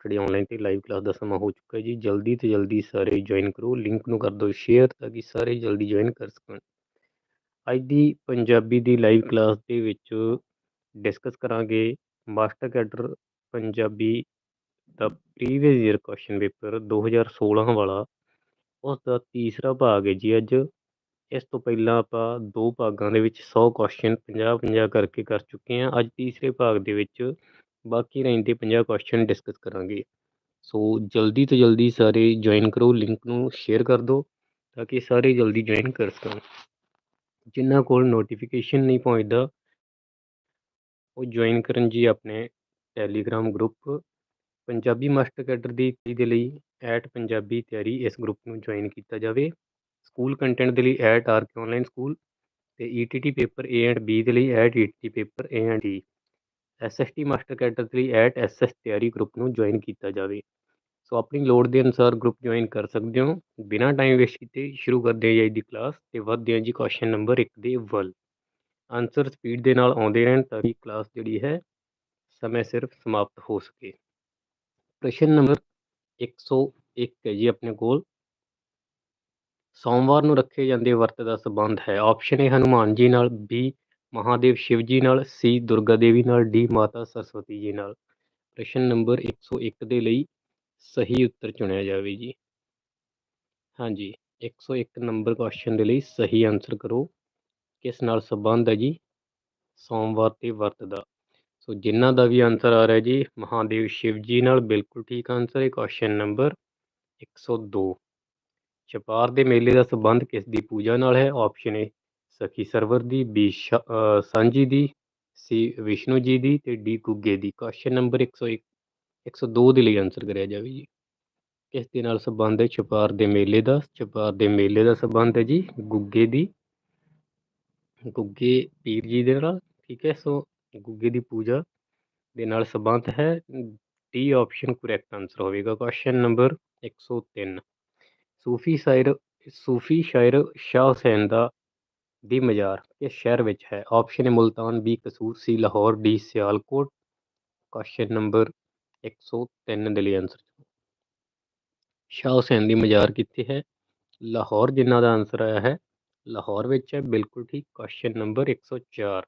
Study online ਤੇ live class ਦਾ ਸਮਾਂ ਹੋ ਚੁੱਕਾ ਹੈ ਜੀ, ਜਲਦੀ ਤੋਂ ਜਲਦੀ ਸਾਰੇ ਜੁਆਇਨ ਕਰੋ ਲਿੰਕ ਨੂੰ ਕਰ ਦਿਓ ਸ਼ੇਅਰ ਤਾਂ ਕਿ ਸਾਰੇ ਜਲਦੀ ਜੁਆਇਨ ਕਰ ਸਕਣ। ਅੱਜ ਦੀ ਪੰਜਾਬੀ ਦੀ ਲਾਈਵ ਕਲਾਸ ਦੇ ਵਿੱਚ ਡਿਸਕਸ ਕਰਾਂਗੇ ਮਾਸਟਰ ਕੈਡਰ ਪੰਜਾਬੀ ਦਾ ਪ੍ਰੀਵੀਅਸ ਈਅਰ ਕੁਐਸਚਨ ਪੇਪਰ 2016 ਵਾਲਾ। ਉਸ ਦਾ ਤੀਸਰਾ ਭਾਗ ਹੈ ਜੀ ਅੱਜ। ਇਸ ਤੋਂ ਪਹਿਲਾਂ ਆਪਾਂ ਦੋ ਭਾਗਾਂ ਦੇ ਵਿੱਚ 100 ਕੁਐਸਚਨ 50 50 ਕਰਕੇ ਕਰ ਚੁੱਕੇ ਹਾਂ। ਅੱਜ ਤੀਸਰੇ ਭਾਗ ਦੇ ਵਿੱਚ ਬਾਕੀ ਰਹਿੰਦੇ 50 ਕੁਐਸਚਨ ਡਿਸਕਸ ਕਰਾਂਗੇ। ਸੋ ਜਲਦੀ ਤੋਂ ਜਲਦੀ ਸਾਰੇ ਜੁਆਇਨ ਕਰੋ ਲਿੰਕ ਨੂੰ ਸ਼ੇਅਰ ਕਰ ਦਿਓ, ਤਾਂ ਕਿ ਸਾਰੇ ਜਲਦੀ ਜੁਆਇਨ ਕਰ ਸਕਣ। ਜਿਨ੍ਹਾਂ ਕੋਲ ਨੋਟੀਫਿਕੇਸ਼ਨ ਨਹੀਂ ਪਹੁੰਚਦਾ, ਉਹ ਜੁਆਇਨ ਕਰਨ ਜੀ ਆਪਣੇ Telegram group Punjabi master cadre ਦੀ ਦੇ ਲਈ ਐਟ ਪੰਜਾਬੀ ਤਿਆਰੀ ਇਸ ਗਰੁੱਪ ਨੂੰ ਜੁਆਇਨ ਕੀਤਾ ਜਾਵੇ। ਸਕੂਲ ਕੰਟੈਂਟ ਦੇ ਲਈ ਐਟ ਆਰਕੇ ਆਨਲਾਈਨ ਸਕੂਲ ਤੇ ETT paper A and B ਦੇ ਲਈ at ETT paper A and E SST master cadre ਦੇ ਲਈ ਐਟ ਐਸਐਸ ਤਿਆਰੀ ਗਰੁੱਪ ਨੂੰ ਜੁਆਇਨ ਕੀਤਾ ਜਾਵੇ। ਸੋ ਆਪਣੀ ਲੋੜ ਦੇ ਅਨੁਸਾਰ ਗਰੁੱਪ ਜੁਆਇਨ ਕਰ ਸਕਦੇ ਹੋ। ਬਿਨਾਂ ਟਾਈਮ ਵੇਸਟ ਕੀਤੇ ਸ਼ੁਰੂ ਕਰਦੇ ਹਾਂ ਜੀ ਦੀ ਕਲਾਸ ਤੇ ਵਧਦੇ ਹਾਂ ਜੀ ਕੁਐਸਚਨ ਨੰਬਰ 1 ਦੇ ਵੱਲ। ਆਨਸਰ ਸਪੀਡ ਦੇ ਨਾਲ ਆਉਂਦੇ ਰਹਿਣ ਤਾਂ ਕਿ ਕਲਾਸ ਜਿਹੜੀ ਹੈ ਸਮੇਂ ਸਿਰ ਸਮਾਪਤ ਹੋ ਸਕੇ। ਪ੍ਰਸ਼ਨ ਨੰਬਰ 101 ਹੈ ਜੀ ਆਪਣੇ ਕੋਲ। ਸੋਮਵਾਰ ਨੂੰ ਰੱਖੇ ਜਾਂਦੇ ਵਰਤ ਦਾ ਸੰਬੰਧ ਹੈ। ਆਪਸ਼ਨ ਏ ਹਨੂਮਾਨ ਜੀ ਨਾਲ ਬੀ ਮਹਾਦੇਵ ਸ਼ਿਵ ਜੀ ਨਾਲ ਸੀ ਦੁਰਗਾ ਦੇਵੀ ਨਾਲ, ਡੀ ਮਾਤਾ ਸਰਸਵਤੀ ਜੀ ਨਾਲ। ਪ੍ਰਸ਼ਨ ਨੰਬਰ 101 ਦੇ ਲਈ ਸਹੀ ਉੱਤਰ ਚੁਣਿਆ ਜਾਵੇ ਜੀ। ਹਾਂਜੀ 101 ਨੰਬਰ ਕੁਐਸਚਨ ਦੇ ਲਈ ਸਹੀ ਆਨਸਰ ਕਰੋ। ਕਿਸ ਨਾਲ ਸੰਬੰਧ ਹੈ ਜੀ? ਸੋਮਵਾਰ ਤੇ ਵਰਤ ਦਾ। ਸੋ ਜਿਨ੍ਹਾਂ ਦਾ ਵੀ ਆਨਸਰ ਆ ਰਿਹਾ ਜੀ, ਮਹਾਦੇਵ ਸ਼ਿਵ ਜੀ ਨਾਲ ਬਿਲਕੁਲ ਠੀਕ ਆਨਸਰ ਹੈ। ਕੁਐਸਚਨ ਨੰਬਰ 102 ਛਪਾਰ ਦੇ ਮੇਲੇ ਦਾ ਸੰਬੰਧ ਕਿਸ ਦੀ ਪੂਜਾ ਨਾਲ ਹੈ? ਆਪਸ਼ਨ ਏ ਸਖੀ ਸਰਵਰ ਦੀ, ਬੀ ਸਾਂਝੀ ਦੀ, ਸੀ ਵਿਸ਼ਨੂੰ ਜੀ ਦੀ ਤੇ ਡੀ ਗੁੱਗੇ ਦੀ। ਕੁਐਸਚਨ ਨੰਬਰ 101 102 ਦੇ ਲਈ ਆਨਸਰ ਕਰਿਆ ਜਾਵੇ ਜੀ। ਕਿਸ ਦੇ ਨਾਲ ਸੰਬੰਧ ਹੈ? ਛਪਾਰ ਦੇ ਮੇਲੇ ਦਾ, ਛਪਾਰ ਦੇ ਮੇਲੇ ਦਾ ਸੰਬੰਧ ਹੈ ਜੀ, ਗੁੱਗੇ ਦੀ। ਗੁੱਗੇ ਪੀਰ ਜੀ ਦੇ ਨਾਲ, ਠੀਕ ਹੈ, ਸੋ ਗੁੱਗੇ ਦੀ ਪੂਜਾ ਦੇ ਨਾਲ ਸੰਬੰਧ ਹੈ। ਡੀ ਆਪਸ਼ਨ ਕਰੈਕਟ ਆਨਸਰ ਹੋਵੇਗਾ। ਕੁਐਸਚਨ ਨੰਬਰ 103 ਸੂਫੀ ਸ਼ਾਇਰ ਸੂਫੀ ਸ਼ਾਇਰ ਸ਼ਾਹ ਹੁਸੈਨ ਦਾ ਦੀ ਮਜ਼ਾਰ ਇਸ ਸ਼ਹਿਰ ਵਿੱਚ ਹੈ। ਆਪਸ਼ਨ ਹੈ Multan B Kasur C Lahore D Sialkot. Question number 103 ਦੇ ਲਈ ਆਨਸਰ ਸ਼ਾਹ ਹੁਸੈਨ ਦੀ ਮਜ਼ਾਰ ਕਿੱਥੇ ਹੈ? ਲਾਹੌਰ ਜਿਨ੍ਹਾਂ ਦਾ ਆਨਸਰ ਆਇਆ ਹੈ, ਲਾਹੌਰ ਵਿੱਚ ਹੈ। ਬਿਲਕੁਲ ਠੀਕ। ਕੁਐਸਚਨ ਨੰਬਰ 104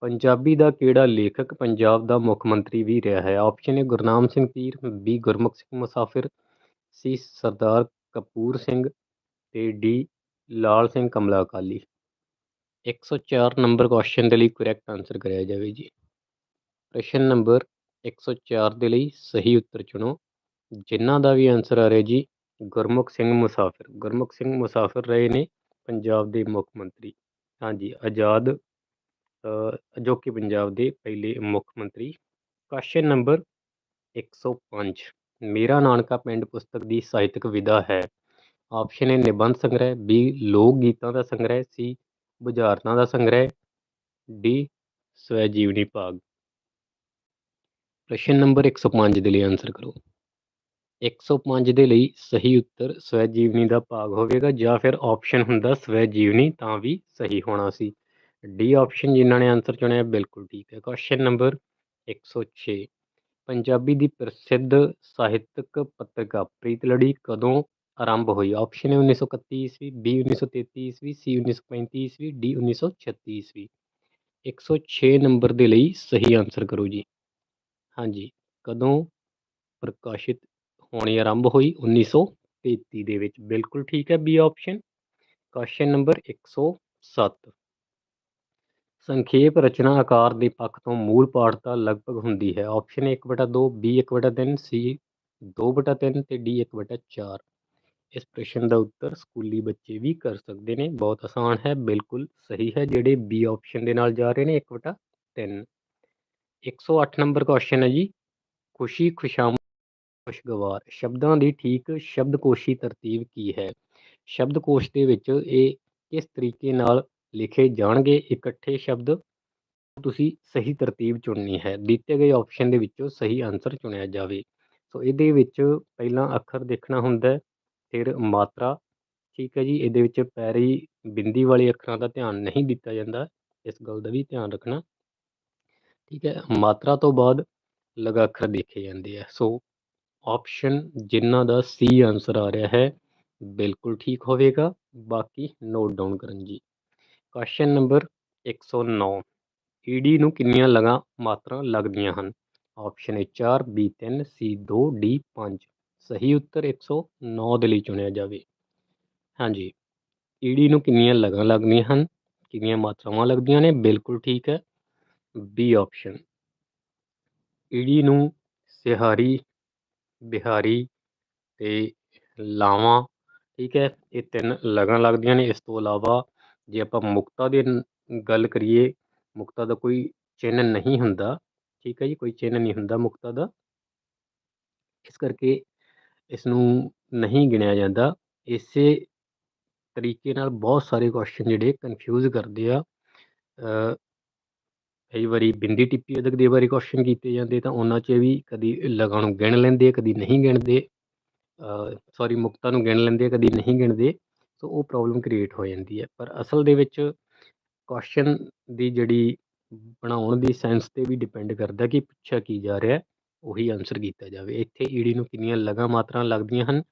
ਪੰਜਾਬੀ ਦਾ ਕਿਹੜਾ ਲੇਖਕ ਪੰਜਾਬ ਦਾ ਮੁੱਖ ਮੰਤਰੀ ਵੀ ਰਿਹਾ ਹੈ? ਆਪਸ਼ਨ ਹੈ ਗੁਰਨਾਮ ਸਿੰਘ ਪੀਰ। ਬੀ ਗੁਰਮੁਖ ਸਿੰਘ ਮੁਸਾਫਿਰ। ਸੀ ਸਰਦਾਰ ਕਪੂਰ ਸਿੰਘ। ਤੇ D Lal Singh Kamla Akali. 104 number question ਦੇ ਲਈ ਕਰੈਕਟ ਆਨਸਰ ਕਰਿਆ ਜਾਵੇ ਜੀ। ਪ੍ਰਸ਼ਨ ਨੰਬਰ 104 ਦੇ ਲਈ ਸਹੀ ਉੱਤਰ ਚੁਣੋ। ਜਿਨ੍ਹਾਂ ਦਾ ਵੀ ਆਨਸਰ ਆ ਰਿਹਾ ਜੀ, ਗੁਰਮੁਖ ਸਿੰਘ ਮੁਸਾਫਿਰ। ਗੁਰਮੁਖ ਸਿੰਘ ਮੁਸਾਫਿਰ ਰਹੇ ਨੇ ਪੰਜਾਬ ਦੇ ਮੁੱਖ ਮੰਤਰੀ। ਹਾਂਜੀ, ਆਜ਼ਾਦ ਜੋ ਕਿ ਪੰਜਾਬ ਦੇ ਪਹਿਲੇ ਮੁੱਖ ਮੰਤਰੀ। ਕੁਐਸਚਨ ਨੰਬਰ 105 ਮੇਰਾ ਨਾਨਕਾ ਪਿੰਡ ਪੁਸਤਕ ਦੀ ਸਾਹਿਤਕ ਵਿਧਾ ਹੈ। ਆਪਸ਼ਨ ਏ ਨਿਬੰਧ ਸੰਗ੍ਰਹਿ, ਬੀ ਲੋਕ ਗੀਤਾਂ ਦਾ ਸੰਗ੍ਰਹਿ, ਸੀ ਬੁਝਾਰਤਾਂ ਦਾ ਸੰਗ੍ਰਹਿ, ਡੀ ਸਵੈ ਜੀਵਨੀ ਭਾਗ। ਪ੍ਰਸ਼ਨ ਨੰਬਰ 105 ਦੇ ਲਈ ਆਨਸਰ ਕਰੋ। 105 ਦੇ ਲਈ ਸਹੀ ਉੱਤਰ ਸਵੈ ਜੀਵਨੀ ਦਾ ਭਾਗ ਹੋਵੇਗਾ ਜਾਂ ਫਿਰ ਆਪਸ਼ਨ ਹੁੰਦਾ ਸਵੈ ਜੀਵਨੀ ਤਾਂ ਵੀ ਸਹੀ ਹੋਣਾ ਸੀ। ਡੀ ਆਪਸ਼ਨ ਜਿਨ੍ਹਾਂ ਨੇ ਆਨਸਰ ਚੁਣਿਆ ਬਿਲਕੁਲ ਠੀਕ ਹੈ। ਕੁਐਸਚਨ ਨੰਬਰ 106 ਪੰਜਾਬੀ ਦੀ ਪ੍ਰਸਿੱਧ ਸਾਹਿਤਕ ਪੱਤਰਕਾ, ਪ੍ਰੀਤ ਲੜੀ ਕਦੋਂ ਆਰੰਭ ਹੋਈ ਆਪਸ਼ਨ ਹੈ 1931 ਈਸਵੀ ਬੀ 1933 ਈਸਵੀ ਸੀ 1935 ਈਸਵੀ ਡੀ 1936 ਈਸਵੀ 106 ਨੰਬਰ ਦੇ ਲਈ ਸਹੀ ਆਨਸਰ ਕਰੋ ਜੀ ਹਾਂਜੀ ਕਦੋਂ ਪ੍ਰਕਾਸ਼ਿਤ ਹੋਣੀ ਆਰੰਭ ਹੋਈ 1933 ਦੇ ਵਿੱਚ ਬਿਲਕੁਲ ਠੀਕ ਹੈ ਬੀ ਆਪਸ਼ਨ ਕੁਐਸਚਨ ਨੰਬਰ 107 ਸੰਖੇਪ ਰਚਨਾ ਆਕਾਰ ਦੇ ਪੱਖ ਤੋਂ ਮੂਲ ਪਾਠਤਾ ਲਗਭਗ ਹੁੰਦੀ ਹੈ ਆਪਸ਼ਨ 1/2 ਬੀ 1/3 ਸੀ 2/3 ਤੇ ਡੀ 1/4 ਇਸ ਪ੍ਰਸ਼ਨ ਦਾ ਉੱਤਰ ਸਕੂਲੀ ਬੱਚੇ ਵੀ ਕਰ ਸਕਦੇ ਨੇ। ਬਹੁਤ ਆਸਾਨ ਹੈ, ਬਿਲਕੁਲ ਸਹੀ ਹੈ, ਜਿਹੜੇ ਬੀ ਆਪਸ਼ਨ ਦੇ ਨਾਲ ਜਾ ਰਹੇ ਨੇ 1/3 108 ਨੰਬਰ ਕੁਐਸਚਨ ਹੈ ਜੀ, ਖੁਸ਼ੀ ਖੁਸ਼ਾਮ ਖੁਸ਼ਗਵਾਰ। ਸ਼ਬਦਾਂ ਦੀ ਠੀਕ ਸ਼ਬਦਕੋਸ਼ੀ ਤਰਤੀਬ ਕੀ ਹੈ? ਸ਼ਬਦਕੋਸ਼ ਦੇ ਵਿੱਚ ਇਹ ਕਿਸ ਤਰੀਕੇ ਨਾਲ ਲਿਖੇ ਜਾਣਗੇ? ਇਕੱਠੇ ਸ਼ਬਦ ਤੁਸੀਂ ਸਹੀ ਤਰਤੀਬ ਚੁਣਨੀ ਹੈ। ਦਿੱਤੇ ਗਏ ਆਪਸ਼ਨ ਦੇ ਵਿੱਚੋਂ ਸਹੀ ਆਨਸਰ ਚੁਣਿਆ ਜਾਵੇ। ਸੋ ਇਹਦੇ ਵਿੱਚ ਪਹਿਲਾਂ ਅੱਖਰ ਦੇਖਣਾ ਹੁੰਦਾ ਫਿਰ ਮਾਤਰਾ, ਠੀਕ ਹੈ ਜੀ, ਇਹਦੇ ਵਿੱਚ ਪੈਰੀ ਬਿੰਦੀ ਵਾਲੇ ਅੱਖਰਾਂ ਦਾ ਧਿਆਨ ਨਹੀਂ ਦਿੱਤਾ ਜਾਂਦਾ, ਇਸ ਗੱਲ ਦਾ ਵੀ ਧਿਆਨ ਰੱਖਣਾ। ਠੀਕ ਹੈ, ਮਾਤਰਾ ਤੋਂ ਬਾਅਦ ਲਗਾ ਅੱਖਰ ਦੇਖੇ ਜਾਂਦੇ ਆ। ਸੋ ਆਪਸ਼ਨ ਜਿਨ੍ਹਾਂ ਦਾ ਸੀ ਆਨਸਰ ਆ ਰਿਹਾ ਹੈ, ਬਿਲਕੁਲ ਠੀਕ ਹੋਵੇਗਾ। ਬਾਕੀ ਨੋਟ ਡਾਊਨ ਕਰਨ ਜੀ। ਕੁਐਸਚਨ ਨੰਬਰ 109 ਈਡੀ ਨੂੰ ਕਿੰਨੀਆਂ ਲਗਾ, ਮਾਤਰਾ ਲੱਗਦੀਆਂ ਹਨ? Option A 4 B 3 C 2 D 5 ਸਹੀ ਉੱਤਰ 109 ਦੇ ਲਈ ਚੁਣਿਆ ਜਾਵੇ। ਹਾਂਜੀ ਈੜੀ ਨੂੰ ਕਿੰਨੀਆਂ ਲਗਾਂ ਲੱਗਦੀਆਂ ਹਨ? ਕਿੰਨੀਆਂ ਮਾਤਰਾਵਾਂ ਲੱਗਦੀਆਂ ਨੇ? ਬਿਲਕੁਲ ਠੀਕ ਹੈ। ਬੀ ਆਪਸ਼ਨ ਈੜੀ ਨੂੰ ਸਿਹਾਰੀ, ਬਿਹਾਰੀ ਤੇ ਲਾਵਾਂ, ਠੀਕ ਹੈ, ਇਹ ਤਿੰਨ ਲਗਾਂ ਲੱਗਦੀਆਂ ਨੇ। ਇਸ ਤੋਂ ਇਲਾਵਾ ਜੇ ਆਪਾਂ ਮੁਕਤਾ ਦੀ ਗੱਲ ਕਰੀਏ, ਮੁਕਤਾ ਦਾ ਕੋਈ ਚਿੰਨ ਨਹੀਂ ਹੁੰਦਾ, ਠੀਕ ਹੈ ਜੀ, ਕੋਈ ਚਿੰਨ ਨਹੀਂ ਹੁੰਦਾ ਮੁਕਤਾ ਦਾ। ਇਸ ਕਰਕੇ ਇਸ ਨੂੰ ਨਹੀਂ ਗਿਣਿਆ ਜਾਂਦਾ। ਇਸੇ ਤਰੀਕੇ ਨਾਲ ਬਹੁਤ ਸਾਰੇ ਕੁਐਸਚਨ ਜਿਹੜੇ ਕਨਫਿਊਜ਼ ਕਰਦੇ ਆ। ਕਈ ਵਾਰੀ ਬਿੰਦੀ ਟਿੱਪੀ ਅਦਕ ਦੇ ਵਾਰੀ ਕੁਐਸਚਨ ਕੀਤੇ ਜਾਂਦੇ ਤਾਂ ਉਹਨਾਂ 'ਚ ਵੀ ਕਦੀ ਲਗਾਂ ਨੂੰ ਗਿਣ ਲੈਂਦੇ ਆ, ਕਦੀ ਨਹੀਂ ਗਿਣਦੇ। ਸੌਰੀ ਮੁਕਤਾ ਨੂੰ ਗਿਣ ਲੈਂਦੇ ਆ, ਕਦੀ ਨਹੀਂ ਗਿਣਦੇ। ਸੋ ਉਹ ਪ੍ਰੋਬਲਮ ਕ੍ਰੀਏਟ ਹੋ ਜਾਂਦੀ ਹੈ। ਪਰ ਅਸਲ ਦੇ ਵਿੱਚ ਕੁਐਸਚਨ ਦੀ ਜਿਹੜੀ ਬਣਾਉਣ ਦੀ ਸੈਂਸ ਤੇ ਵੀ ਡਿਪੈਂਡ ਕਰਦਾ ਕਿ ਪੁੱਛਿਆ ਕੀ ਜਾ ਰਿਹਾ। ਉਹੀ ਆਨਸਰ ਕੀਤਾ ਜਾਵੇ। ਇੱਥੇ ਈੜੀ ਨੂੰ ਕਿੰਨੀਆਂ ਲਗਾ ਮਾਤਰਾ ਲੱਗਦੀਆਂ ਹਨ?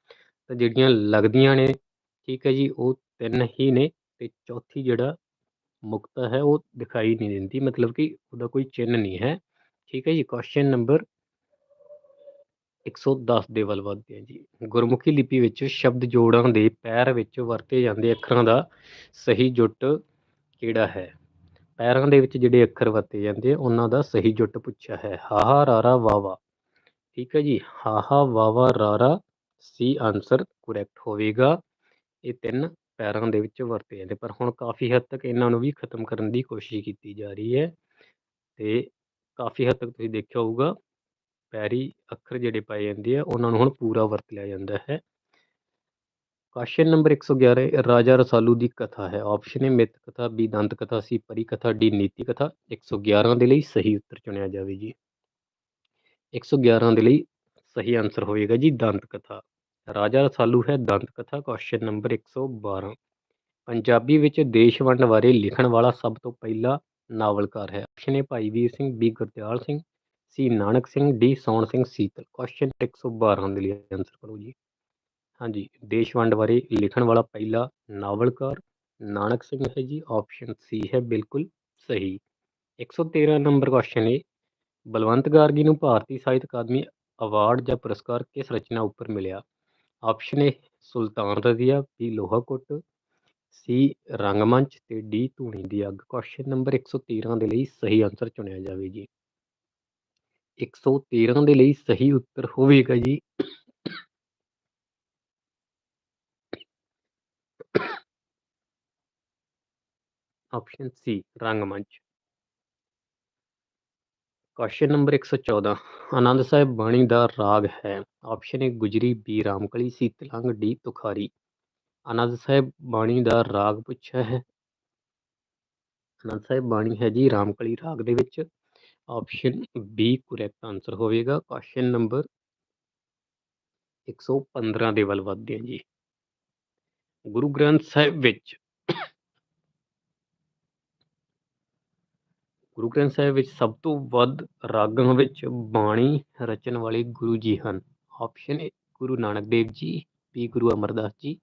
ਤਾਂ ਜਿਹੜੀਆਂ ਲੱਗਦੀਆਂ ਨੇ, ਠੀਕ ਹੈ ਜੀ, ਉਹ ਤਿੰਨ ਹੀ ਨੇ ਤੇ ਚੌਥੀ ਜਿਹੜਾ ਮੁਕਤਾ ਹੈ, ਉਹ ਦਿਖਾਈ ਨਹੀਂ ਦਿੰਦੀ। ਮਤਲਬ ਕਿ ਉਹਦਾ ਕੋਈ ਚਿੰਨ ਨਹੀਂ ਹੈ। ਠੀਕ ਹੈ ਜੀ ਕੁਐਸਚਨ ਨੰਬਰ 110 ਦੇ ਵੱਲ ਵੱਧਦੇ ਹਾਂ ਜੀ। ਗੁਰਮੁਖੀ ਲਿਪੀ ਵਿੱਚ ਸ਼ਬਦ ਜੋੜਾਂ ਦੇ ਪੈਰ ਵਿੱਚ ਵਰਤੇ ਜਾਂਦੇ ਅੱਖਰਾਂ ਦਾ ਸਹੀ ਜੁੱਟ ਕਿਹੜਾ ਹੈ? ਪੈਰਾਂ ਦੇ ਵਿੱਚ ਜਿਹੜੇ ਅੱਖਰ ਵਰਤੇ ਜਾਂਦੇ ਆ, ਉਹਨਾਂ ਦਾ ਸਹੀ ਜੁੱਟ ਪੁੱਛਿਆ ਹੈ। ਹਾਹਾ ਰਾਰਾ ਵਾਵਾ ਠੀਕ ਹੈ ਜੀ। ਹਾਹਾ ਵਾਵਾ ਰਾਰਾ, ਸੀ ਆਨਸਰ ਕਰੈਕਟ ਹੋਵੇਗਾ। ਇਹ ਤਿੰਨ ਪੈਰਾਂ ਦੇ ਵਿੱਚ ਵਰਤੇ ਜਾਂਦੇ। ਪਰ ਹੁਣ ਕਾਫੀ ਹੱਦ ਤੱਕ ਇਹਨਾਂ ਨੂੰ ਵੀ ਖਤਮ ਕਰਨ ਦੀ ਕੋਸ਼ਿਸ਼ ਕੀਤੀ ਜਾ ਰਹੀ ਹੈ। ਤੇ ਕਾਫੀ ਹੱਦ ਤੱਕ ਤੁਸੀਂ ਦੇਖਿਆ ਹੋਊਗਾ, ਪੈਰੀ ਅੱਖਰ ਜਿਹੜੇ ਪਾਏ ਜਾਂਦੇ ਆ, ਉਹਨਾਂ ਨੂੰ ਹੁਣ ਪੂਰਾ ਵਰਤ ਲਿਆ ਜਾਂਦਾ ਹੈ। ਕੁਐਸਚਨ ਨੰਬਰ 111 ਰਾਜਾ ਰਸਾਲੂ ਦੀ ਕਥਾ ਹੈ। ਆਪਸ਼ਨ ਏ ਮਿੱਥ ਕਥਾ ਬੀ ਦੰਤ ਕਥਾ ਸੀ ਪਰੀ ਕਥਾ ਡੀ ਨੀਤੀ ਕਥਾ। 111 ਦੇ ਲਈ ਸਹੀ ਉੱਤਰ ਚੁਣਿਆ ਜਾਵੇ ਜੀ। 111 ਦੇ ਲਈ ਸਹੀ ਆਨਸਰ ਹੋਵੇਗਾ ਜੀ ਦੰਤ ਕਥਾ। ਰਾਜਾ ਰਸਾਲੂ ਹੈ ਦੰਤ ਕਥਾ ਕੁਐਸਚਨ ਨੰਬਰ 112 ਪੰਜਾਬੀ ਵਿੱਚ ਦੇਸ਼ ਵੰਡ ਬਾਰੇ ਲਿਖਣ ਵਾਲਾ ਸਭ ਤੋਂ ਪਹਿਲਾ ਨਾਵਲਕਾਰ ਹੈ। Option A Bhai Vir Singh B Gurdial Singh C Nanak Singh D Saun Singh, Sital. Question 112 ਦੇ ਲਈ ਆਨਸਰ ਕਰੋ ਜੀ। ਹਾਂਜੀ, ਦੇਸ਼ ਵੰਡ ਬਾਰੇ ਲਿਖਣ ਵਾਲਾ ਪਹਿਲਾ ਨਾਵਲਕਾਰ ਨਾਨਕ ਸਿੰਘ ਹੈ ਜੀ ਆਪਸ਼ਨ ਸੀ ਹੈ, ਬਿਲਕੁਲ ਸਹੀ। 113 ਨੰਬਰ ਕੁਐਸਚਨ ਹੈ ਬਲਵੰਤ ਗਾਰਗੀ ਨੂੰ ਭਾਰਤੀ ਸਾਹਿਤ ਅਕਾਦਮੀ ਅਵਾਰਡ ਜਾਂ ਪੁਰਸਕਾਰ ਕਿਸ ਰਚਨਾ ਉੱਪਰ ਮਿਲਿਆ? Option A Sultan Razia B Lohakutt C Rangmanch ਤੇ ਡੀ ਧੂਣੀ ਦੀ ਅੱਗ। ਕੁਐਸਚਨ ਨੰਬਰ 113 ਦੇ ਲਈ ਸਹੀ ਆਨਸਰ ਚੁਣਿਆ ਜਾਵੇ ਜੀ 113 ਦੇ ਲਈ ਸਹੀ ਉੱਤਰ ਹੋਵੇਗਾ ਜੀ। Option C Rangmanch question number 114 Anand Sahib ਬਾਣੀ ਦਾ ਰਾਗ ਹੈ। Option A Gujri, B, Ramkali, C, Tilang, D, Tukhari. Anand Sahib ਬਾਣੀ ਦਾ ਰਾਗ ਪੁੱਛਿਆ ਹੈ। ਆਨੰਦ ਸਾਹਿਬ ਬਾਣੀ ਹੈ ਜੀ ਰਾਮਕਲੀ ਰਾਗ ਦੇ ਵਿੱਚ। ਆਪਸ਼ਨ ਬੀ ਕਰੈਕਟ ਆਨਸਰ ਹੋਵੇਗਾ। ਕੁਐਸਚਨ ਨੰਬਰ 115 ਦੇ ਵੱਲ ਵਧਦੇ ਹਾਂ ਜੀ। ਗੁਰੂ ਗ੍ਰੰਥ ਸਾਹਿਬ ਵਿੱਚ ਗੁਰੂ ਗ੍ਰੰਥ ਸਾਹਿਬ ਵਿੱਚ ਸਭ ਤੋਂ ਵੱਧ ਰਾਗਾਂ ਵਿੱਚ ਬਾਣੀ ਰਚਣ ਵਾਲੇ ਗੁਰੂ ਜੀ ਹਨ। ਆਪਸ਼ਨ ਏ ਗੁਰੂ ਨਾਨਕ ਦੇਵ ਜੀ ਬੀ ਗੁਰੂ ਅਮਰਦਾਸ ਜੀ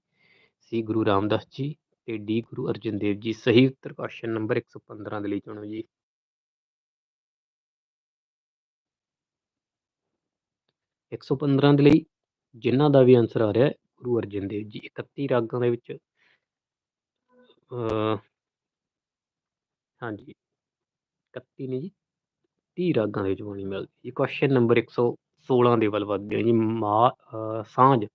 ਸੀ ਗੁਰੂ ਰਾਮਦਾਸ ਜੀ ਤੇ ਡੀ ਗੁਰੂ ਅਰਜਨ ਦੇਵ ਜੀ। ਸਹੀ ਉੱਤਰ ਕੁਐਸਚਨ ਨੰਬਰ 115 ਦੇ ਲਈ ਚੁਣੋ ਜੀ। ਇੱਕ ਸੌ ਪੰਦਰਾਂ ਦੇ ਲਈ ਜਿਨ੍ਹਾਂ ਦਾ ਵੀ ਆਨਸਰ ਆ ਰਿਹਾ ਗੁਰੂ ਅਰਜਨ ਦੇਵ ਜੀ। 31 ਰਾਗਾਂ ਦੇ ਵਿੱਚ ਹਾਂਜੀ। 31 ਨਹੀਂ ਜੀ। 30 ਰਾਗਾਂ ਦੇ ਵਿੱਚ ਬਾਣੀ ਮਿਲਦੀ ਜੀ। ਕੁਐਸਚਨ ਨੰਬਰ 116 ਦੇ ਵੱਲ ਵਧਦੇ ਹਾਂ ਜੀ। ਮਾ ਸਾਂਝ।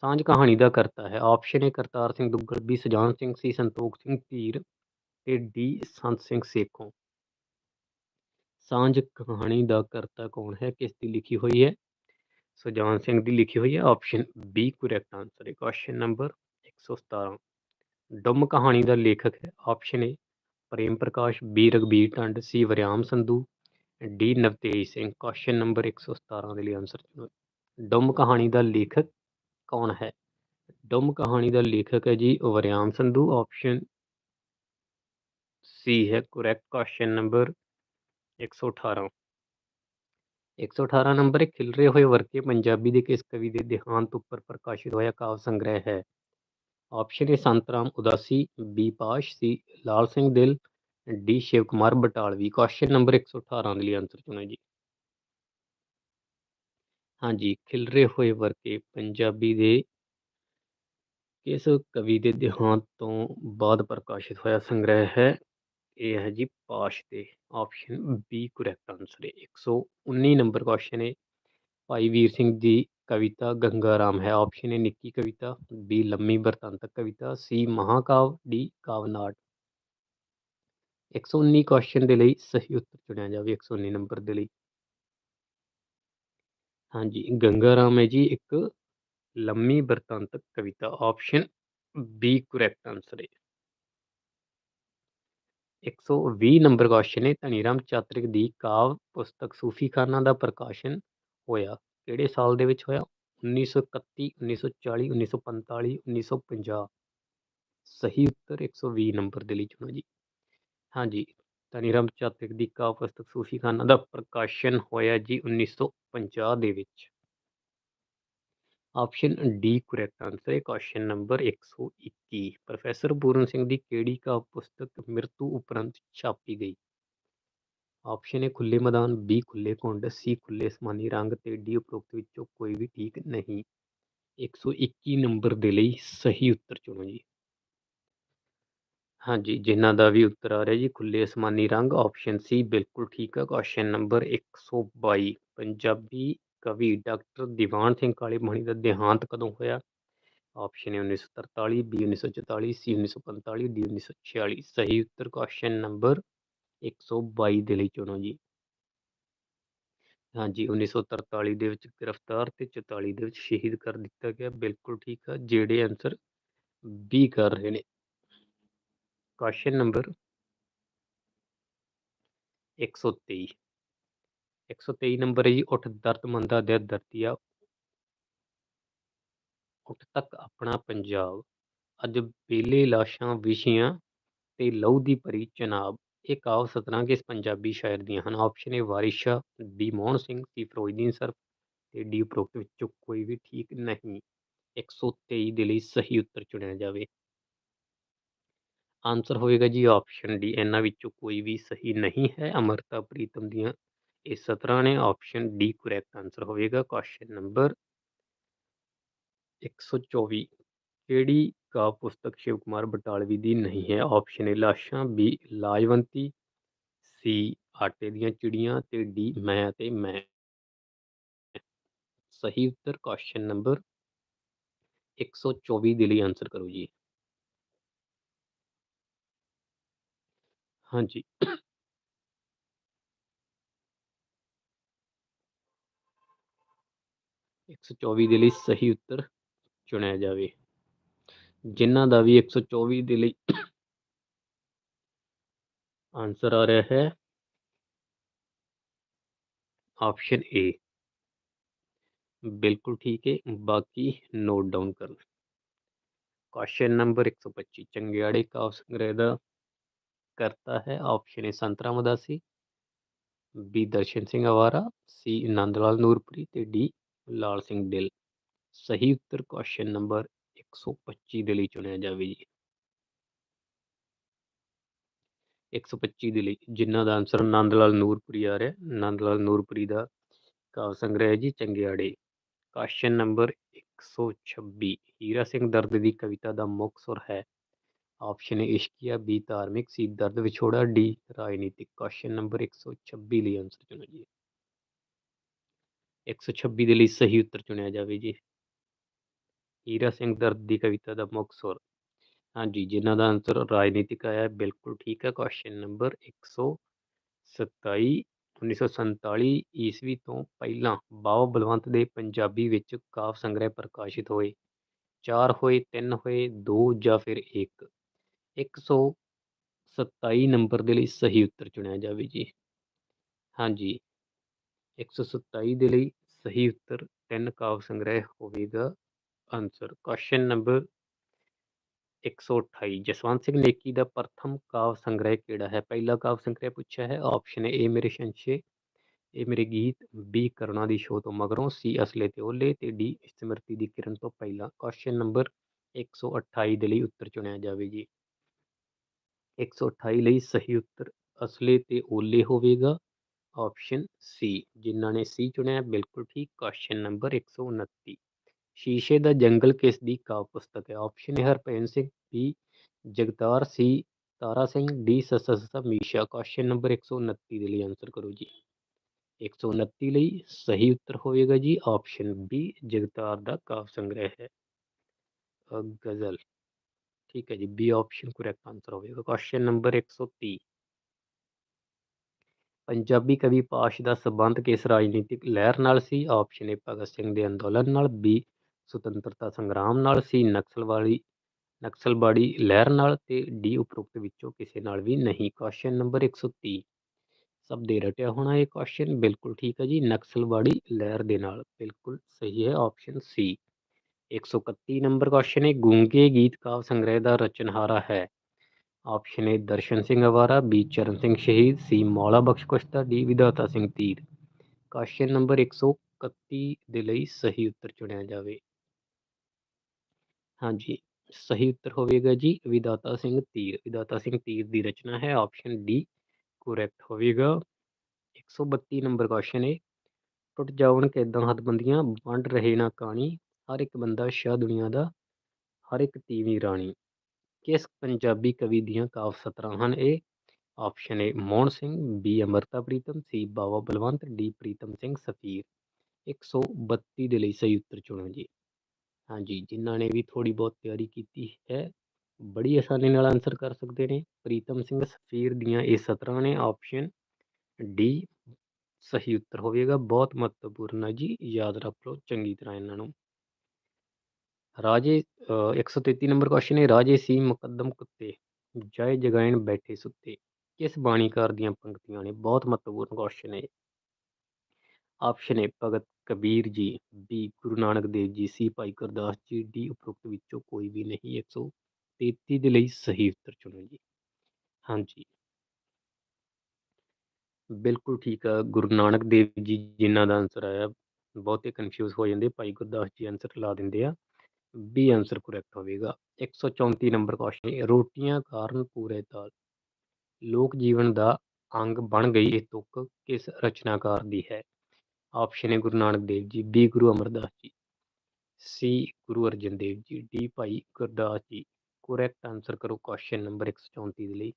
ਸਾਂਝ ਕਹਾਣੀ ਦਾ ਕਰਤਾ ਹੈ। Option A Kartar Singh Duggal, B, Sujan Singh, C, Santokh Singh, Dhir ਤੇ ਡੀ, ਸੰਤ ਸਿੰਘ ਸੇਖੋਂ। ਸਾਂਝ ਕਹਾਣੀ ਦਾ ਕਰਤਾ ਕੌਣ ਹੈ? ਕਿਸ ਦੀ ਲਿਖੀ ਹੋਈ ਹੈ? ਸੁਜਾਨ ਸਿੰਘ ਦੀ ਲਿਖੀ ਹੋਈ ਹੈ। ਆਪਸ਼ਨ ਬੀ ਕਰੈਕਟ ਆਨਸਰ ਹੈ। ਕੁਐਸਚਨ ਨੰਬਰ 117 ਡੁੰਮ ਕਹਾਣੀ ਦਾ ਲੇਖਕ ਹੈ। Option A Prem Prakash, B Raghbir Dhand, C Waryam Sandhu, D Navtej Singh. Question number 117 ਦੇ ਲਈ ਆਨਸਰ ਚੁਣੋ। ਡੁੰਮ ਕਹਾਣੀ ਦਾ ਲੇਖਕ ਕੌਣ ਹੈ? ਡੁੰਮ ਕਹਾਣੀ ਦਾ ਲੇਖਕ ਹੈ ਜੀ ਵਰਿਆਮ ਸੰਧੂ। ਆਪਸ਼ਨ ਸੀ ਹੈ ਕਰੈਕਟ ਕੁਐਸਚਨ ਨੰਬਰ 118 118 ਨੰਬਰ ਹੈ ਖਿਲਰੇ ਹੋਏ ਵਰਕੇ ਪੰਜਾਬੀ ਦੇ ਕਿਸ ਕਵੀ ਦੇ ਦੇਹਾਂਤ ਉੱਪਰ ਪ੍ਰਕਾਸ਼ਿਤ ਹੋਇਆ ਕਾਵ ਸੰਗ੍ਰਹਿ ਹੈ? Option A Sant Ram Udasi B Pash C Lal Singh Dil D Shiv Kumar Batalvi question number 118 ਦੇ ਲਈ ਆਨਸਰ ਚੁਣੋ ਜੀ। ਹਾਂਜੀ ਖਿਲਰੇ ਹੋਏ ਵਰਕੇ ਪੰਜਾਬੀ ਦੇ ਕਿਸ ਕਵੀ ਦੇ ਦੇਹਾਂਤ ਤੋਂ ਬਾਅਦ ਪ੍ਰਕਾਸ਼ਿਤ ਹੋਇਆ ਸੰਗ੍ਰਹਿ ਹੈ? ਇਹ ਹੈ ਜੀ ਪਾਸ਼ ਦੇ। ਆਪਸ਼ਨ ਬੀ ਕਰੈਕਟ ਆਨਸਰ ਹੈ। 119 ਨੰਬਰ ਕੁਐਸਚਨ ਹੈ। ਭਾਈ ਵੀਰ ਸਿੰਘ ਜੀ ਕਵਿਤਾ ਗੰਗਾ ਰਾਮ ਹੈ ਆਪਸ਼ਨ ਹੈ ਨਿੱਕੀ ਕਵਿਤਾ ਬੀ ਲੰਮੀ ਵਰਤਾਂਤਕ ਕਵਿਤਾ ਸੀ ਮਹਾਕਾਵ ਡੀ ਕਾਵਨਾਟ 119 ਕੁਐਸਚਨ ਦੇ ਲਈ ਸਹੀ ਉੱਤਰ ਚੁਣਿਆ ਜਾਵੇ 119 ਨੰਬਰ ਦੇ ਲਈ ਹਾਂਜੀ ਗੰਗਾ ਰਾਮ ਹੈ ਜੀ ਇੱਕ ਲੰਮੀ ਬਰਤਾਂਤਕ ਕਵਿਤਾ ਆਪਸ਼ਨ ਬੀ ਕਰੈਕਟ ਆਨਸਰ ਹੈ 120 ਨੰਬਰ ਕੁਐਸਚਨ ਹੈ ਧਨੀਰਾਮ ਚਾਤਰਿਕ ਦੀ ਕਾਵ ਪੁਸਤਕ ਸੂਫੀਖਾਨਾ ਦਾ ਪ੍ਰਕਾਸ਼ਨ ਹੋਇਆ ਕਿਹੜੇ ਸਾਲ ਦੇ ਵਿੱਚ ਹੋਇਆ? 1931 1940 1945 1950 ਸਹੀ ਉੱਤਰ 120 ਨੰਬਰ ਦੇ ਲਈ ਚੁਣੋ ਜੀ। ਹਾਂਜੀ ਧਨੀਰਾਮ ਚਾਤਰਿਕ ਦੀ ਕਾਵ ਪੁਸਤਕ ਸੂਫੀਖਾਨਾ ਦਾ ਪ੍ਰਕਾਸ਼ਨ ਹੋਇਆ ਜੀ 1950 ਦੇ ਵਿੱਚ। ਆਪਸ਼ਨ ਡੀ ਕਰੈਕਟ ਆਨਸਰ ਹੈ question number 121 professor Puran Singh ਦੀ ਕਿਹੜੀ ਕਾਵ ਪੁਸਤਕ ਮ੍ਰਿਤੂ ਉਪਰੰਤ ਛਾਪੀ ਗਈ? ਆਪਸ਼ਨ ਏ ਖੁੱਲੇ ਮੈਦਾਨ ਬੀ ਖੁੱਲੇ ਕੁੰਡ ਸੀ ਖੁੱਲੇ ਅਸਮਾਨੀ ਰੰਗ ਤੇ ਡੀ ਉਪਰੋਕਤ ਵਿੱਚੋਂ ਕੋਈ ਵੀ ਠੀਕ ਨਹੀਂ। 121 ਨੰਬਰ ਦੇ ਲਈ ਸਹੀ ਉੱਤਰ ਚੁਣੋ ਜੀ। ਹਾਂਜੀ, ਜਿਨ੍ਹਾਂ ਦਾ ਵੀ ਉੱਤਰ ਆ ਰਿਹਾ ਜੀ ਖੁੱਲੇ ਅਸਮਾਨੀ ਰੰਗ ਆਪਸ਼ਨ ਸੀ ਬਿਲਕੁਲ ਠੀਕ ਹੈ ਕੁਐਸਚਨ ਨੰਬਰ 122 ਪੰਜਾਬੀ ਕਵੀ ਡਾਕਟਰ ਦੀਵਾਨ ਸਿੰਘ ਕਾਲੇ ਮਣੀ ਦਾ ਦੇਹਾਂਤ ਕਦੋਂ ਹੋਇਆ? ਆਪਸ਼ਨ ਹੈ 1943 ਬੀ 1944 ਸੀ 1945 ਡੀ 1946 ਸਹੀ ਉੱਤਰ ਕੁਐਸਚਨ ਨੰਬਰ 122 ਦੇ ਲਈ ਚੁਣੋ ਜੀ। ਹਾਂਜੀ 1943 ਦੇ ਵਿੱਚ ਗ੍ਰਿਫਤਾਰ ਤੇ 44 ਦੇ ਵਿੱਚ ਸ਼ਹੀਦ ਕਰ ਦਿੱਤਾ ਗਿਆ। ਬਿਲਕੁਲ ਠੀਕ ਆ, ਜਿਹੜੇ ਆਨਸਰ ਬੀ ਕਰ ਰਹੇ ਨੇ। ਕੁਐਸਚਨ ਨੰਬਰ 123 123 ਨੰਬਰ ਹੈ ਜੀ, ਉੱਠ ਦਰਦ ਮੰਦਾ ਦੇ ਦਰਤੀਆ ਉੱਠ ਤੱਕ ਆਪਣਾ ਪੰਜਾਬ। ਅੱਜ ਬੇਲੇ ਲਾਸ਼ਾਂ ਵਿਛੀਆਂ ਤੇ ਲਹੂ ਦੀ ਭਰੀ ਚਨਾਬ। ਇਹ ਕਾਵ ਸਤਰਾਂ ਕਿਸ ਪੰਜਾਬੀ ਸ਼ਾਇਰ ਦੀਆਂ ਹਨ। Option A Waris Shah B Mohan Singh C Firozdin Sharaf ਤੇ ਡੀ ਉਪਰੋਕਤ ਵਿੱਚੋਂ ਕੋਈ ਵੀ ਠੀਕ ਨਹੀਂ। 123 ਦੇ ਲਈ ਸਹੀ ਉੱਤਰ ਚੁਣਿਆ ਜਾਵੇ। ਆਨਸਰ ਹੋਵੇਗਾ ਜੀ ਆਪਸ਼ਨ ਡੀ ਇਹਨਾਂ ਵਿੱਚੋਂ ਕੋਈ ਵੀ ਸਹੀ ਨਹੀਂ ਹੈ। ਅਮਰਤਾ, ਪ੍ਰੀਤਮ ਦੀਆਂ ਇਹ ਸਤਰਾਂ ਨੇ। ਆਪਸ਼ਨ ਡੀ ਕਰੈਕਟ ਆਨਸਰ ਹੋਵੇਗਾ ਕੁਐਸਚਨ ਨੰਬਰ 124 ਕਿਹੜੀ ਕਾਵ ਪੁਸਤਕ ਸ਼ਿਵ ਕੁਮਾਰ ਬਟਾਲਵੀ ਦੀ ਨਹੀਂ ਹੈ ਆਪਸ਼ਨ ਏ ਲਾਸ਼ਾਂ ਬੀ ਲਾਜਵੰਤੀ ਸੀ ਆਟੇ ਦੀਆਂ ਚਿੜੀਆਂ ਤੇ ਡੀ ਮੈਂ ਅਤੇ ਮੈਂ ਸਹੀ ਉੱਤਰ ਕੁਐਸਚਨ ਨੰਬਰ 124 ਦੇ ਲਈ ਆਨਸਰ ਕਰੋ ਜੀ ਹਾਂਜੀ 124 ਦੇ ਲਈ ਸਹੀ ਉੱਤਰ ਚੁਣਿਆ ਜਾਵੇ ਜਿਨ੍ਹਾਂ ਦਾ ਵੀ 124 ਦੇ ਲਈ ਆਨਸਰ ਆ ਰਿਹਾ ਹੈ ਆਪਸ਼ਨ ਏ ਬਿਲਕੁਲ ਠੀਕ ਹੈ ਬਾਕੀ ਨੋਟ ਡਾਊਨ ਕਰ ਲਓ ਕੁਐਸਚਨ ਨੰਬਰ 125 ਚੰਗਿਆੜੇ ਕਾਵ ਸੰਗ੍ਰਹਿ ਦਾ ਕਰਤਾ ਹੈ ਆਪਸ਼ਨ ਏ ਸੰਤਰਾਮ ਉਦਾਸੀ ਬੀ ਦਰਸ਼ਨ ਸਿੰਘ ਅਵਾਰਾ ਸੀ ਨੰਦ ਲਾਲ ਨੂਰਪੁਰੀ ਤੇ ਡੀ ਲਾਲ ਸਿੰਘ ਦਿਲ ਸਹੀ ਉੱਤਰ ਕੁਐਸਚਨ ਨੰਬਰ 125 ਦੇ ਲਈ ਚੁਣਿਆ ਜਾਵੇ ਜੀ। 125 ਦੇ ਲਈ ਜਿਨ੍ਹਾਂ ਦਾ ਆਨਸਰ ਨੰਦ ਲਾਲ ਨੂਰਪੁਰੀ ਆ ਰਿਹਾ। ਨੰਦ ਲਾਲ ਨੂਰਪੁਰੀ ਦਾ ਕਾਵ ਸੰਗ੍ਰਹਿ ਹੈ ਜੀ, ਚੰਗਿਆੜੇ। ਕੁਐਸਚਨ ਨੰਬਰ 126 ਹੀਰਾ ਸਿੰਘ ਦਰਦ ਦੀ ਕਵਿਤਾ ਦਾ ਮੁੱਖ ਸੁਰ ਹੈ। ਆਪਸ਼ਨ ਏ ਇਸ਼ਕੀਆ। ਬੀ ਧਾਰਮਿਕ। ਸੀ ਦਰਦ ਵਿਛੋੜਾ। ਡੀ ਰਾਜਨੀਤਿਕ। ਕੁਐਸਚਨ ਨੰਬਰ 126 ਲਈ ਆਨਸਰ ਚੁਣੋ ਜੀ। 126 ਦੇ ਲਈ ਸਹੀ ਉੱਤਰ ਚੁਣਿਆ ਜਾਵੇ ਜੀ। ਹੀਰਾ ਸਿੰਘ ਦਰਦ ਦੀ ਕਵਿਤਾ ਦਾ ਮੁੱਖ ਸੁਰ। ਹਾਂਜੀ, ਜਿਨ੍ਹਾਂ ਦਾ ਆਨਸਰ ਰਾਜਨੀਤਿਕ ਆਇਆ ਬਿਲਕੁਲ ਠੀਕ ਹੈ। ਕੁਐਸਚਨ ਨੰਬਰ 127 1947 ਈਸਵੀ ਤੋਂ ਪਹਿਲਾਂ ਬਾਵਾ ਬਲਵੰਤ ਦੇ ਪੰਜਾਬੀ ਵਿੱਚ ਕਾਵ ਸੰਗ੍ਰਹਿ ਪ੍ਰਕਾਸ਼ਿਤ ਹੋਏ। ਚਾਰ ਹੋਏ, ਤਿੰਨ ਹੋਏ, ਦੋ ਜਾਂ ਫਿਰ ਇੱਕ। 127 ਨੰਬਰ ਦੇ ਲਈ ਸਹੀ ਉੱਤਰ ਚੁਣਿਆ ਜਾਵੇ ਜੀ। ਹਾਂਜੀ 127 ਦੇ ਲਈ ਸਹੀ ਉੱਤਰ ਤਿੰਨ ਕਾਵ ਸੰਗ੍ਰਹਿ ਹੋਵੇਗਾ। Answer question number 128 Jaswant Singh Neki ਦਾ ਪ੍ਰਥਮ ਕਾਵ ਸੰਗ੍ਰਹਿ ਕਿਹੜਾ ਹੈ ਪਹਿਲਾ ਕਾਵ ਸੰਗ੍ਰਹਿ ਪੁੱਛਿਆ ਹੈ ਆਪਸ਼ਨ ਏ ਮੇਰੇ ਸ਼ੰਸ਼ੇ ਇਹ ਮੇਰੇ ਗੀਤ ਬੀ ਕਰਨਾ ਦੀ ਸ਼ੋਅ ਤੋਂ ਮਗਰੋਂ ਸੀ ਅਸਲੇ ਤੇ ਓਲੇ ਤੇ ਡੀ ਸਮਰਤੀ ਦੀ ਕਿਰਨ ਤੋਂ ਪਹਿਲਾਂ ਕੁਐਸਚਨ ਨੰਬਰ 128 ਦੇ ਲਈ ਉੱਤਰ ਚੁਣਿਆ ਜਾਵੇ ਜੀ 128 ਲਈ ਸਹੀ ਉੱਤਰ ਅਸਲੇ ਤੇ ਓਲੇ ਹੋਵੇਗਾ ਆਪਸ਼ਨ ਸੀ ਜਿਨ੍ਹਾਂ ਨੇ ਸੀ ਚੁਣਿਆ ਬਿਲਕੁਲ ਠੀਕ ਕੁਐਸਚਨ ਨੰਬਰ 129 ਸ਼ੀਸ਼ੇ ਦਾ ਜੰਗਲ ਕਿਸ ਦੀ ਕਾਵਿ ਪੁਸਤਕ ਹੈ ਆਪਸ਼ਨ ਹੈ ਹਰਪੈਨ Singh B Jagtar C Tara Singh D ਸਸਸਾ Misha question number 129 ਦੇ ਲਈ ਆਨਸਰ ਕਰੋ ਜੀ 129 ਲਈ ਸਹੀ ਉੱਤਰ ਹੋਵੇਗਾ ਜੀ ਆਪਸ਼ਨ ਬੀ ਜਗਤਾਰ ਦਾ ਕਾਵਿ ਸੰਗ੍ਰਹਿ ਹੈ ਗਜ਼ਲ ਠੀਕ ਹੈ ਜੀ ਬੀ ਆਪਸ਼ਨ ਕਰੈਕਟ ਆਨਸਰ ਹੋਵੇਗਾ ਕੁਐਸਚਨ ਨੰਬਰ 130 ਪੰਜਾਬੀ ਕਵੀ ਪਾਸ਼ ਦਾ ਸਬੰਧ ਕਿਸ ਰਾਜਨੀਤਿਕ ਲਹਿਰ ਨਾਲ ਸੀ ਆਪਸ਼ਨ ਏ ਭਗਤ ਸਿੰਘ ਦੇ ਅੰਦੋਲਨ ਨਾਲ ਬੀ ਸੁਤੰਤਰਤਾ ਸੰਗਰਾਮ ਨਾਲ ਸੀ ਨਕਸਲਵਾੜੀ ਨਕਸਲਬਾੜੀ ਲਹਿਰ ਨਾਲ ਤੇ ਡੀ ਉਪਰੋਕਤ ਵਿੱਚੋਂ ਕਿਸੇ ਨਾਲ ਵੀ ਨਹੀਂ। ਕੁਐਸਚਨ ਨੰਬਰ 130 ਸਭ ਦੇ ਰਟਿਆ ਹੋਣਾ ਇਹ ਕੁਐਸਚਨ ਬਿਲਕੁਲ ਠੀਕ ਹੈ ਜੀ, ਨਕਸਲਵਾੜੀ ਲਹਿਰ ਦੇ ਨਾਲ। ਬਿਲਕੁਲ ਸਹੀ ਹੈ ਆਪਸ਼ਨ ਸੀ 131 ਨੰਬਰ ਕੁਐਸਚਨ ਹੈ, ਗੂੰਗੇ ਗੀਤ ਕਾਵ ਸੰਗ੍ਰਹਿ ਦਾ ਰਚਨਹਾਰਾ ਹੈ। ਆਪਸ਼ਨ ਏ ਦਰਸ਼ਨ ਸਿੰਘ ਅਵਾਰਾ, ਬੀ ਚਰਨ ਸਿੰਘ ਸ਼ਹੀਦ, ਸੀ ਮੌਲਾ ਬਖਸ਼ ਕੁਸ਼ਤਾ, ਡੀ ਵਿਧਾਤਾ ਸਿੰਘ ਤੀਰ। ਕੁਐਸਚਨ ਨੰਬਰ 131 ਦੇ ਲਈ ਸਹੀ ਉੱਤਰ ਚੁਣਿਆ ਜਾਵੇ। ਹਾਂਜੀ ਸਹੀ ਉੱਤਰ ਹੋਵੇਗਾ ਜੀ ਵਿਧਾਤਾ ਸਿੰਘ ਤੀਰ ਵਿਧਾਤਾ ਸਿੰਘ ਤੀਰ ਦੀ ਰਚਨਾ ਹੈ ਆਪਸ਼ਨ ਡੀ ਕਰੈਕਟ ਹੋਵੇਗਾ 132 ਨੰਬਰ ਕੁਐਸਚਨ ਏ ਟੁੱਟ ਜਾਵਣ ਕਿਦਾਂ ਹੱਦਬੰਦੀਆਂ ਵੰਡ ਰਹੇ ਨਾ ਕਾਣੀ, ਹਰ ਇੱਕ ਬੰਦਾ ਸ਼ਾਹ ਦੁਨੀਆ ਦਾ, ਹਰ ਇੱਕ ਤੀਵੀਂ ਰਾਣੀ। ਕਿਸ ਪੰਜਾਬੀ ਕਵੀ ਦੀਆਂ ਕਾਵ ਸਤਰਾਂ ਹਨ ਇਹ? Option A Mohan Singh B Amrita Pritam C Bawa Balwant D Pritam Singh Safeer. 132 ਦੇ ਲਈ ਸਹੀ ਉੱਤਰ ਚੁਣੋ ਜੀ। ਹਾਂਜੀ ਜਿਨ੍ਹਾਂ ਨੇ ਵੀ ਥੋੜੀ ਬਹੁਤ ਤਿਆਰੀ ਕੀਤੀ ਹੈ ਬੜੀ ਆਸਾਨੀ ਨਾਲ ਆਨਸਰ ਕਰ ਸਕਦੇ ਨੇ ਪ੍ਰੀਤਮ ਸਿੰਘ ਸਫੀਰ ਦੀਆਂ ਇਹ ਸਤਰਾਂ ਨੇ ਆਪਸ਼ਨ ਡੀ ਸਹੀ ਉੱਤਰ ਹੋਵੇਗਾ ਬਹੁਤ ਮਹੱਤਵਪੂਰਨ ਹੈ ਜੀ ਯਾਦ ਰੱਖ ਲਓ ਚੰਗੀ ਤਰ੍ਹਾਂ ਇਹਨਾਂ ਨੂੰ ਰਾਜੇ 133 ਨੰਬਰ ਕੁਐਸਚਨ ਹੈ ਰਾਜੇ ਸੀ ਮੁਕੱਦਮ ਕੁੱਤੇ ਜਾਏ ਜਗਾਇਣ ਬੈਠੇ ਸੁੱਤੇ ਕਿਸ ਬਾਣੀਕਾਰ ਦੀਆਂ ਪੰਕਤੀਆਂ ਨੇ ਬਹੁਤ ਮਹੱਤਵਪੂਰਨ ਕੁਐਸਚਨ ਹੈ ਆਪਸ਼ਨ ਹੈ ਭਗਤ ਕਬੀਰ ਜੀ ਬੀ ਗੁਰੂ ਨਾਨਕ ਦੇਵ ਜੀ ਸੀ। ਭਾਈ ਗੁਰਦਾਸ ਜੀ ਡੀ ਉਪਰੋਕਤ ਵਿੱਚੋਂ ਕੋਈ ਵੀ ਨਹੀਂ 133 ਦੇ ਲਈ ਸਹੀ ਉੱਤਰ ਚੁਣੋ ਜੀ। ਹਾਂਜੀ। ਬਿਲਕੁਲ ਠੀਕ ਆ, ਗੁਰੂ ਨਾਨਕ ਦੇਵ ਜੀ ਜਿਨ੍ਹਾਂ ਦਾ ਆਨਸਰ ਆਇਆ, ਬਹੁਤੇ ਕਨਫਿਊਜ਼ ਹੋ ਜਾਂਦੇ, ਭਾਈ ਗੁਰਦਾਸ ਜੀ ਆਨਸਰ ਲਾ ਦਿੰਦੇ ਆ ਬੀ ਆਨਸਰ ਕਰੈਕਟ ਹੋਵੇਗਾ। 134 ਨੰਬਰ ਕੁਐਸਚਨ ਰੋਟੀਆਂ ਕਾਰਨ ਪੂਰੇ ਤਾਲ, ਲੋਕ ਜੀਵਨ ਦਾ ਅੰਗ ਬਣ ਗਈ ਇਹ ਤੁਕ ਕਿਸ ਰਚਨਾਕਾਰ ਦੀ ਹੈ? ਆਪਸ਼ਨ ਹੈ ਗੁਰੂ ਨਾਨਕ ਦੇਵ ਜੀ ਬੀ ਗੁਰੂ ਅਮਰਦਾਸ ਜੀ, ਸੀ Guru Arjan Dev ji, D Bhai Gurdas ji. Correct answer ਕਰੋ ਕੁਐਸਚਨ ਨੰਬਰ 134 ਦੇ ਲਈ।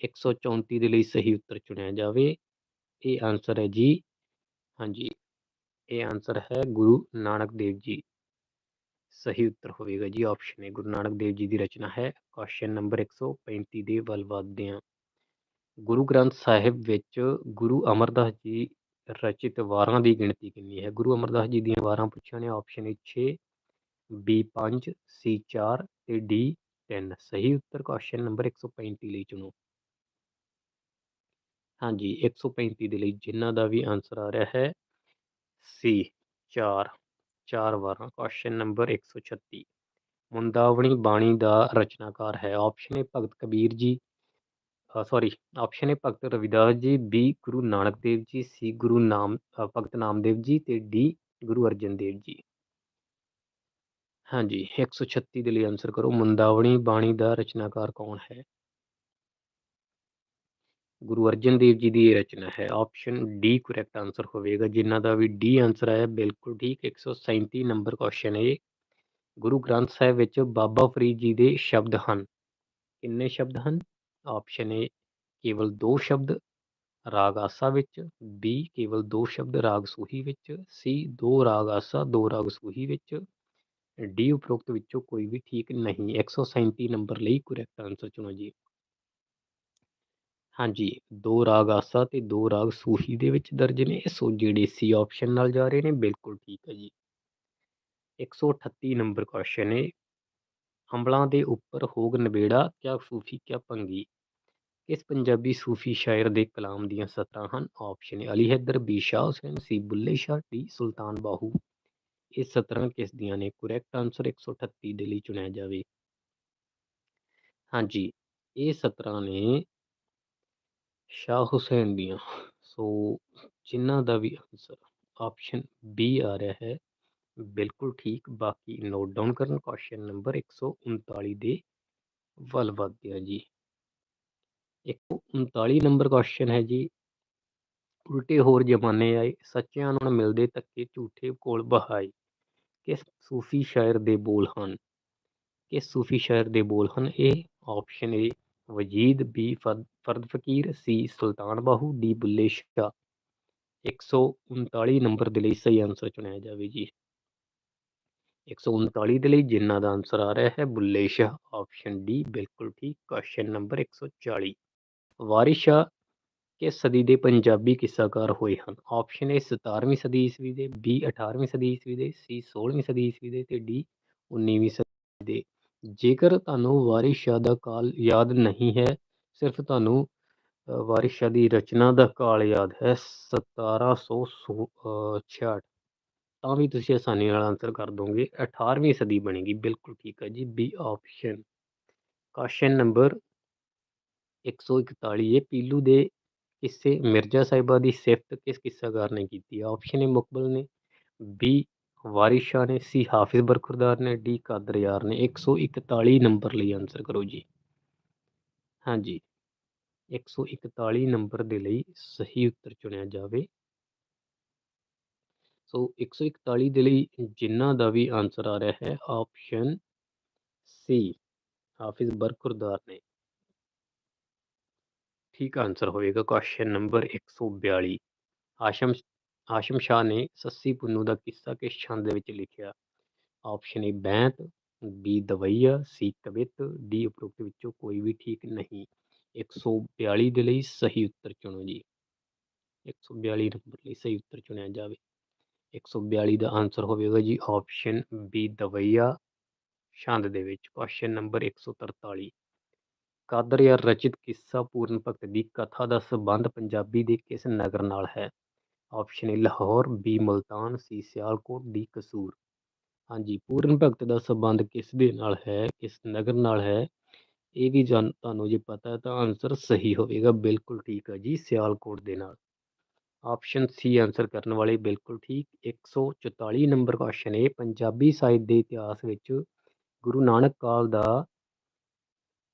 134 ਦੇ ਲਈ ਸਹੀ ਉੱਤਰ ਚੁਣਿਆ ਜਾਵੇ। ਇਹ ਆਨਸਰ ਹੈ ਜੀ, ਹਾਂਜੀ, ਇਹ ਆਨਸਰ ਹੈ ਗੁਰੂ ਨਾਨਕ ਦੇਵ ਜੀ। ਸਹੀ ਉੱਤਰ ਹੋਵੇਗਾ ਜੀ, ਆਪਸ਼ਨ ਹੈ ਗੁਰੂ ਨਾਨਕ ਦੇਵ ਜੀ ਦੀ ਰਚਨਾ ਹੈ। ਕੁਐਸਚਨ ਨੰਬਰ 135 ਦੇ ਵੱਲ ਵਧਦੇ ਹਾਂ ਗੁਰੂ ਗ੍ਰੰਥ ਸਾਹਿਬ ਵਿੱਚ ਗੁਰੂ ਅਮਰਦਾਸ ਜੀ ਰਚਿਤ ਵਾਰਾਂ ਦੀ ਗਿਣਤੀ ਕਿੰਨੀ ਹੈ? ਗੁਰੂ ਅਮਰਦਾਸ ਜੀ ਦੀਆਂ ਵਾਰਾਂ ਪੁੱਛੀਆਂ ਨੇ ਆਪਸ਼ਨ ਏ 6 ਬੀ 5 ਸੀ 4 ਤੇ ਡੀ 3 ਸਹੀ ਉੱਤਰ ਕੁਐਸਚਨ ਨੰਬਰ 135 ਲਈ ਚੁਣੋ। ਹਾਂਜੀ 135 ਦੇ ਲਈ ਜਿਨ੍ਹਾਂ ਦਾ ਵੀ ਆਨਸਰ ਆ ਰਿਹਾ ਹੈ ਸੀ 4 ਚਾਰ ਵਾਰਾਂ। ਕੁਐਸਚਨ ਨੰਬਰ 136 ਮੁੰਦਾਵਣੀ ਬਾਣੀ ਦਾ ਰਚਨਾਕਾਰ ਹੈ। ਆਪਸ਼ਨ ਹੈ ਭਗਤ ਕਬੀਰ ਜੀ। ਸੌਰੀ ਆਪਸ਼ਨ ਹੈ ਭਗਤ ਰਵਿਦਾਸ ਜੀ ਬੀ ਗੁਰੂ ਨਾਨਕ ਦੇਵ ਜੀ ਸੀ ਗੁਰੂ ਨਾਮ ਭਗਤ ਨਾਮਦੇਵ ਜੀ ਤੇ ਡੀ ਗੁਰੂ ਅਰਜਨ ਦੇਵ ਜੀ। ਹਾਂਜੀ 136 ਦੇ ਲਈ ਆਨਸਰ ਕਰੋ, ਮੁੰਦਾਵਣੀ ਬਾਣੀ ਦਾ ਰਚਨਾਕਾਰ ਕੌਣ ਹੈ? ਗੁਰੂ ਅਰਜਨ ਦੇਵ ਜੀ ਦੀ ਇਹ ਰਚਨਾ ਹੈ। ਆਪਸ਼ਨ ਡੀ ਕਰੈਕਟ ਆਨਸਰ ਹੋਵੇਗਾ, ਜਿਨ੍ਹਾਂ ਦਾ ਵੀ ਡੀ ਆਨਸਰ ਆਇਆ, ਬਿਲਕੁਲ ਠੀਕ 137 ਨੰਬਰ ਕੁਐਸਚਨ ਹੈ ਗੁਰੂ ਗ੍ਰੰਥ ਸਾਹਿਬ ਵਿੱਚ ਬਾਬਾ ਫਰੀਦ ਜੀ ਦੇ ਸ਼ਬਦ ਹਨ। ਕਿੰਨੇ ਸ਼ਬਦ ਹਨ? ਆਪਸ਼ਨ ਏ, ਕੇਵਲ ਦੋ ਸ਼ਬਦ, ਰਾਗ ਆਸਾ ਵਿੱਚ, ਬੀ, ਕੇਵਲ ਦੋ ਸ਼ਬਦ ਰਾਗ ਸੂਹੀ ਵਿੱਚ, ਸੀ, ਦੋ ਰਾਗ ਆਸਾ, ਦੋ ਰਾਗ ਸੂਹੀ ਵਿੱਚ। ਡੀ ਉਪਰੋਕਤ ਵਿੱਚੋਂ ਕੋਈ ਵੀ ਠੀਕ ਨਹੀਂ। 137 ਨੰਬਰ ਲਈ ਕਰੈਕਟ ਆਨਸਰ ਚੁਣੋ ਜੀ। ਹਾਂਜੀ, ਦੋ ਰਾਗ ਆਸਾ ਤੇ ਦੋ ਰਾਗ ਸੂਹੀ ਦੇ ਵਿੱਚ ਦਰਜ ਨੇ। ਸੋ ਜਿਹੜੇ ਸੀ ਆਪਸ਼ਨ ਨਾਲ ਜਾ ਰਹੇ ਨੇ, ਬਿਲਕੁਲ ਠੀਕ ਹੈ ਜੀ। 138 ਨੰਬਰ ਕੁਐਸਚਨ ਹੈ ਅੰਬਲਾਂ ਦੇ ਉੱਪਰ ਹੋਗ ਨਵੇੜਾ ਕਿਆ ਸੂਫੀ, ਕਿਆ ਭੰਗੀ ਇਸ ਪੰਜਾਬੀ ਸੂਫੀ ਸ਼ਾਇਰ ਦੇ ਕਲਾਮ ਦੀਆਂ ਸਤਰਾਂ ਹਨ। Option Ali Haidar, B Shah Hussain, C Bulleh Shah T Sultan Bahu. ਇਹ ਸਤਰਾਂ ਕਿਸ ਦੀਆਂ ਨੇ? ਕਰੈਕਟ ਆਨਸਰ 138 ਦੇ ਲਈ ਚੁਣਿਆ ਜਾਵੇ। ਹਾਂਜੀ, ਇਹ ਸਤਰਾਂ ਨੇ ਸ਼ਾਹ ਹੁਸੈਨ ਦੀਆਂ। ਸੋ ਜਿਨ੍ਹਾਂ ਦਾ ਵੀ ਆਨਸਰ ਆਪਸ਼ਨ ਬੀ ਆ ਰਿਹਾ ਹੈ। ਬਿਲਕੁਲ ਠੀਕ। ਬਾਕੀ ਨੋਟ ਡਾਊਨ ਕਰਨ ਕੁਐਸਚਨ ਨੰਬਰ 139 ਦੇ ਵੱਲ ਵਧਦੇ ਹਾਂ ਜੀ। 139 ਨੰਬਰ ਕੁਐਸਚਨ ਹੈ ਜੀ। ਉਲਟੇ ਹੋਰ ਜ਼ਮਾਨੇ ਆਏ, ਸੱਚਿਆਂ ਨੂੰ ਮਿਲਦੇ ਧੱਕੇ ਝੂਠੇ ਕੋਲ ਬਹਾਏ। ਕਿਸ ਸੂਫੀ ਸ਼ਾਇਰ ਦੇ ਬੋਲ ਹਨ? ਕਿਸ ਸੂਫੀ ਸ਼ਾਇਰ ਦੇ ਬੋਲ ਹਨ? ਇਹ option A Wajid B Farad Faqir C Sultan Bahu D Bulleh Shah. 139 number ਦੇ ਲਈ ਸਹੀ ਆਨਸਰ ਚੁਣਿਆ ਜਾਵੇ ਜੀ। 139 ਦੇ ਲਈ ਜਿਨ੍ਹਾਂ ਦਾ ਆਨਸਰ ਆ ਰਿਹਾ ਹੈ ਬੁੱਲੇ ਸ਼ਾਹ ਆਪਸ਼ਨ ਡੀ ਬਿਲਕੁਲ ਠੀਕ ਕੁਐਸਚਨ ਨੰਬਰ 140 ਵਾਰਿਸ ਸ਼ਾਹ ਕਿਸ ਸਦੀ ਦੇ ਪੰਜਾਬੀ ਕਿੱਸਾਕਾਰ ਹੋਏ ਹਨ। ਆਪਸ਼ਨ ਏ 17ਵੀਂ ਸਦੀ ਈਸਵੀ ਦੇ ਬੀ 18ਵੀਂ ਸਦੀ ਈਸਵੀ ਦੇ ਸੀ 16ਵੀਂ ਸਦੀ ਈਸਵੀ ਦੇ ਤੇ ਡੀ 19ਵੀਂ ਸਦੀ ਦੇ। ਜੇਕਰ ਤੁਹਾਨੂੰ ਵਾਰਿਸ ਸ਼ਾਹ ਦਾ ਕਾਲ ਯਾਦ ਨਹੀਂ ਹੈ, ਸਿਰਫ ਤੁਹਾਨੂੰ ਵਾਰਿਸ ਸ਼ਾਹ ਦੀ ਰਚਨਾ ਦਾ ਕਾਲ ਯਾਦ ਹੈ 1766 ਤਾਂ ਵੀ ਤੁਸੀਂ ਆਸਾਨੀ ਨਾਲ ਆਨਸਰ ਕਰ ਦੋਗੇ। 18ਵੀਂ ਸਦੀ ਬਣੇਗੀ, ਬਿਲਕੁਲ ਠੀਕ ਹੈ ਜੀ ਬੀ ਆਪਸ਼ਨ ਕੁਐਸਚਨ ਨੰਬਰ 141 ਇਹ ਪੀਲੂ ਦੇ ਕਿੱਸੇ ਮਿਰਜ਼ਾ ਸਾਹਿਬਾ ਦੀ ਸਿਫਤ ਕਿਸ ਕਿੱਸਾਕਾਰ ਨੇ ਕੀਤੀ ਆਪਸ਼ਨ ਏ ਮੁਕਬਲ ਨੇ ਬੀ ਵਾਰਿਸ ਸ਼ਾਹ ਨੇ ਸੀ ਹਾਫਿਜ਼ ਬਰਖੁਰਦਾਰ ਨੇ ਡੀ ਕਾਦਰ ਯਾਰ ਨੇ। 141 ਨੰਬਰ ਲਈ ਆਨਸਰ ਕਰੋ ਜੀ। ਹਾਂਜੀ 141 ਨੰਬਰ ਦੇ ਲਈ ਸਹੀ ਉੱਤਰ ਚੁਣਿਆ ਜਾਵੇ। ਸੋ 141 ਦੇ ਲਈ ਜਿਨ੍ਹਾਂ ਦਾ ਵੀ ਆਨਸਰ ਆ ਰਿਹਾ ਹੈ ਆਪਸ਼ਨ ਸੀ ਹਾਫਿਜ਼ ਬਰਖੁਰਦਾਰ ਨੇ। ਠੀਕ ਆਨਸਰ ਹੋਵੇਗਾ ਕੁਐਸਚਨ ਨੰਬਰ 142 ਆਸ਼ਮ ਆਸ਼ਮ ਸ਼ਾਹ ਨੇ ਸੱਸੀ ਪੁੰਨੂ ਦਾ ਕਿੱਸਾ ਕਿਸ ਛੰਦ ਦੇ ਵਿੱਚ ਲਿਖਿਆ? ਆਪਸ਼ਨ ਏ ਬੈਂਤ ਬੀ ਦਵਈਆ ਸੀ ਕਵਿਤ ਡੀ ਉਪਰੋਕਤ ਵਿੱਚੋਂ ਕੋਈ ਵੀ ਠੀਕ ਨਹੀਂ। 142 ਦੇ ਲਈ ਸਹੀ ਉੱਤਰ ਚੁਣੋ ਜੀ। 142 ਨੰਬਰ ਲਈ ਸਹੀ ਉੱਤਰ ਚੁਣਿਆ ਜਾਵੇ। 142 ਦਾ ਆਨਸਰ ਹੋਵੇਗਾ ਜੀ ਆਪਸ਼ਨ ਬੀ ਦਵਈਆ। ਛੰਦ ਦੇ ਵਿੱਚ ਕੁਐਸਚਨ ਨੰਬਰ 143 ਕਾਦਰ ਯਾਰ ਰਚਿਤ ਕਿੱਸਾ ਪੂਰਨ ਭਗਤ ਦੀ ਕਥਾ ਦਾ ਸੰਬੰਧ ਪੰਜਾਬੀ ਦੇ ਕਿਸ ਨਗਰ ਨਾਲ ਹੈ? Option A Lahore B Multan C Sialkot D Kasur. ਹਾਂਜੀ, ਪੂਰਨ ਭਗਤ ਦਾ ਸੰਬੰਧ ਕਿਸ ਦੇ ਨਾਲ ਹੈ? ਕਿਸ ਨਗਰ ਨਾਲ ਹੈ? ਇਹ ਵੀ ਜਾਨ, ਤੁਹਾਨੂੰ ਜੇ ਪਤਾ ਤਾਂ ਆਨਸਰ ਸਹੀ ਹੋਵੇਗਾ, ਬਿਲਕੁਲ ਠੀਕ ਹੈ ਜੀ, ਸਿਆਲਕੋਟ ਦੇ ਨਾਲ। ਆਪਸ਼ਨ ਸੀ ਆਨਸਰ ਕਰਨ ਵਾਲੇ, ਬਿਲਕੁਲ ਠੀਕ। 144 ਨੰਬਰ ਕੁਐਸਚਨ ਹੈ ਪੰਜਾਬੀ ਸਾਹਿਤ ਦੇ ਇਤਿਹਾਸ ਵਿੱਚ ਗੁਰੂ ਨਾਨਕ ਕਾਲ ਦਾ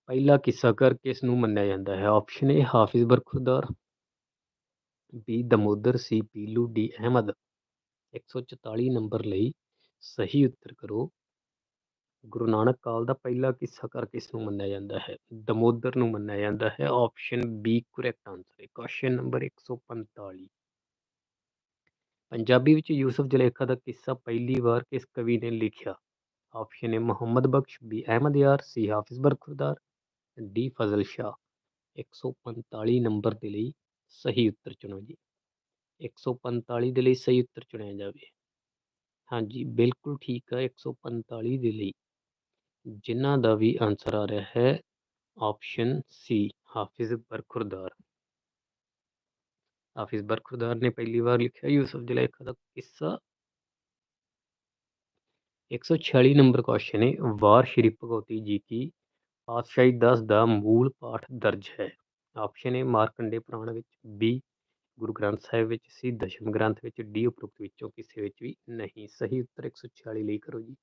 ਪਹਿਲਾ ਕਿੱਸਾਕਾਰ ਕਿਸ ਨੂੰ ਮੰਨਿਆ ਜਾਂਦਾ ਹੈ? Option A Hafiz Barkhurdar B Damodar C, Peelu D Ahmad. 144 number ਲਈ ਸਹੀ ਉੱਤਰ ਕਰੋ। ਗੁਰੂ ਨਾਨਕ ਕਾਲ ਦਾ ਪਹਿਲਾ ਕਿੱਸਾ ਕਿੱਸਾਕਾਰ ਕਿਸ ਨੂੰ ਮੰਨਿਆ ਜਾਂਦਾ ਹੈ। ਦਮੋਦਰ ਨੂੰ ਮੰਨਿਆ ਜਾਂਦਾ ਹੈ। ਆਪਸ਼ਨ ਬੀ ਕਰੈਕਟ ਆਨਸਰ ਹੈ। ਕੁਐਸਚਨ ਨੰਬਰ 145 ਪੰਜਾਬੀ ਵਿੱਚ ਯੂਸਫ ਜਲੇਖਾ ਦਾ ਕਿੱਸਾ ਪਹਿਲੀ ਵਾਰ ਕਿਸ ਕਵੀ ਨੇ ਲਿਖਿਆ? ਆਪਸ਼ਨ ਏ ਮੁਹੰਮਦ ਬਖਸ਼ ਬੀ ਅਹਿਮਦ ਯਾਰ ਸੀ ਹਾਫਿਜ਼ ਬਰਖੁਰਦਾਰ ਡੀ ਫਜ਼ਲ ਸ਼ਾਹ। 145 ਨੰਬਰ ਦੇ ਲਈ ਸਹੀ ਉੱਤਰ ਚੁਣੋ ਜੀ। 145 ਦੇ ਲਈ ਸਹੀ ਉੱਤਰ ਚੁਣਿਆ ਜਾਵੇ। ਹਾਂਜੀ, ਬਿਲਕੁਲ ਠੀਕ ਹੈ 145 ਦੇ ਲਈ। ਜਿਨ੍ਹਾਂ ਦਾ ਵੀ ਆਨਸਰ ਆ ਰਿਹਾ ਹੈ ਆਪਸ਼ਨ ਸੀ ਹਾਫਿਜ਼ ਬਰਖੁਰਦਾਰ। ਹਾਫਿਜ਼ ਬਰਖੁਰਦਾਰ ਨੇ ਪਹਿਲੀ ਵਾਰ ਲਿਖਿਆ ਯੂਸਫ ਜਲੈਖਾ ਦਾ ਕਿੱਸਾ। 146 ਨੰਬਰ ਕੁਐਸਚਨ ਹੈ ਵਾਰ ਸ਼੍ਰੀ ਭਗਵਤੀ ਜੀ ਕੀ ਪਾਤਸ਼ਾਹੀ 10 ਦਾ ਮੂਲ ਪਾਠ ਦਰਜ ਹੈ। ਆਪਸ਼ਨ ਏ, ਮਾਰਕੰਡੇ ਪੁਰਾਣ ਵਿੱਚ ਬੀ ਗੁਰੂ ਗ੍ਰੰਥ ਸਾਹਿਬ ਵਿੱਚ ਸੀ ਦਸ਼ਮ ਗ੍ਰੰਥ ਵਿੱਚ ਡੀ ਉਪਰੋਕਤ ਵਿੱਚੋਂ ਕਿਸੇ ਵਿੱਚ ਵੀ ਨਹੀਂ। ਸਹੀ ਉੱਤਰ 146 ਲਈ ਕਰੋ ਜੀ।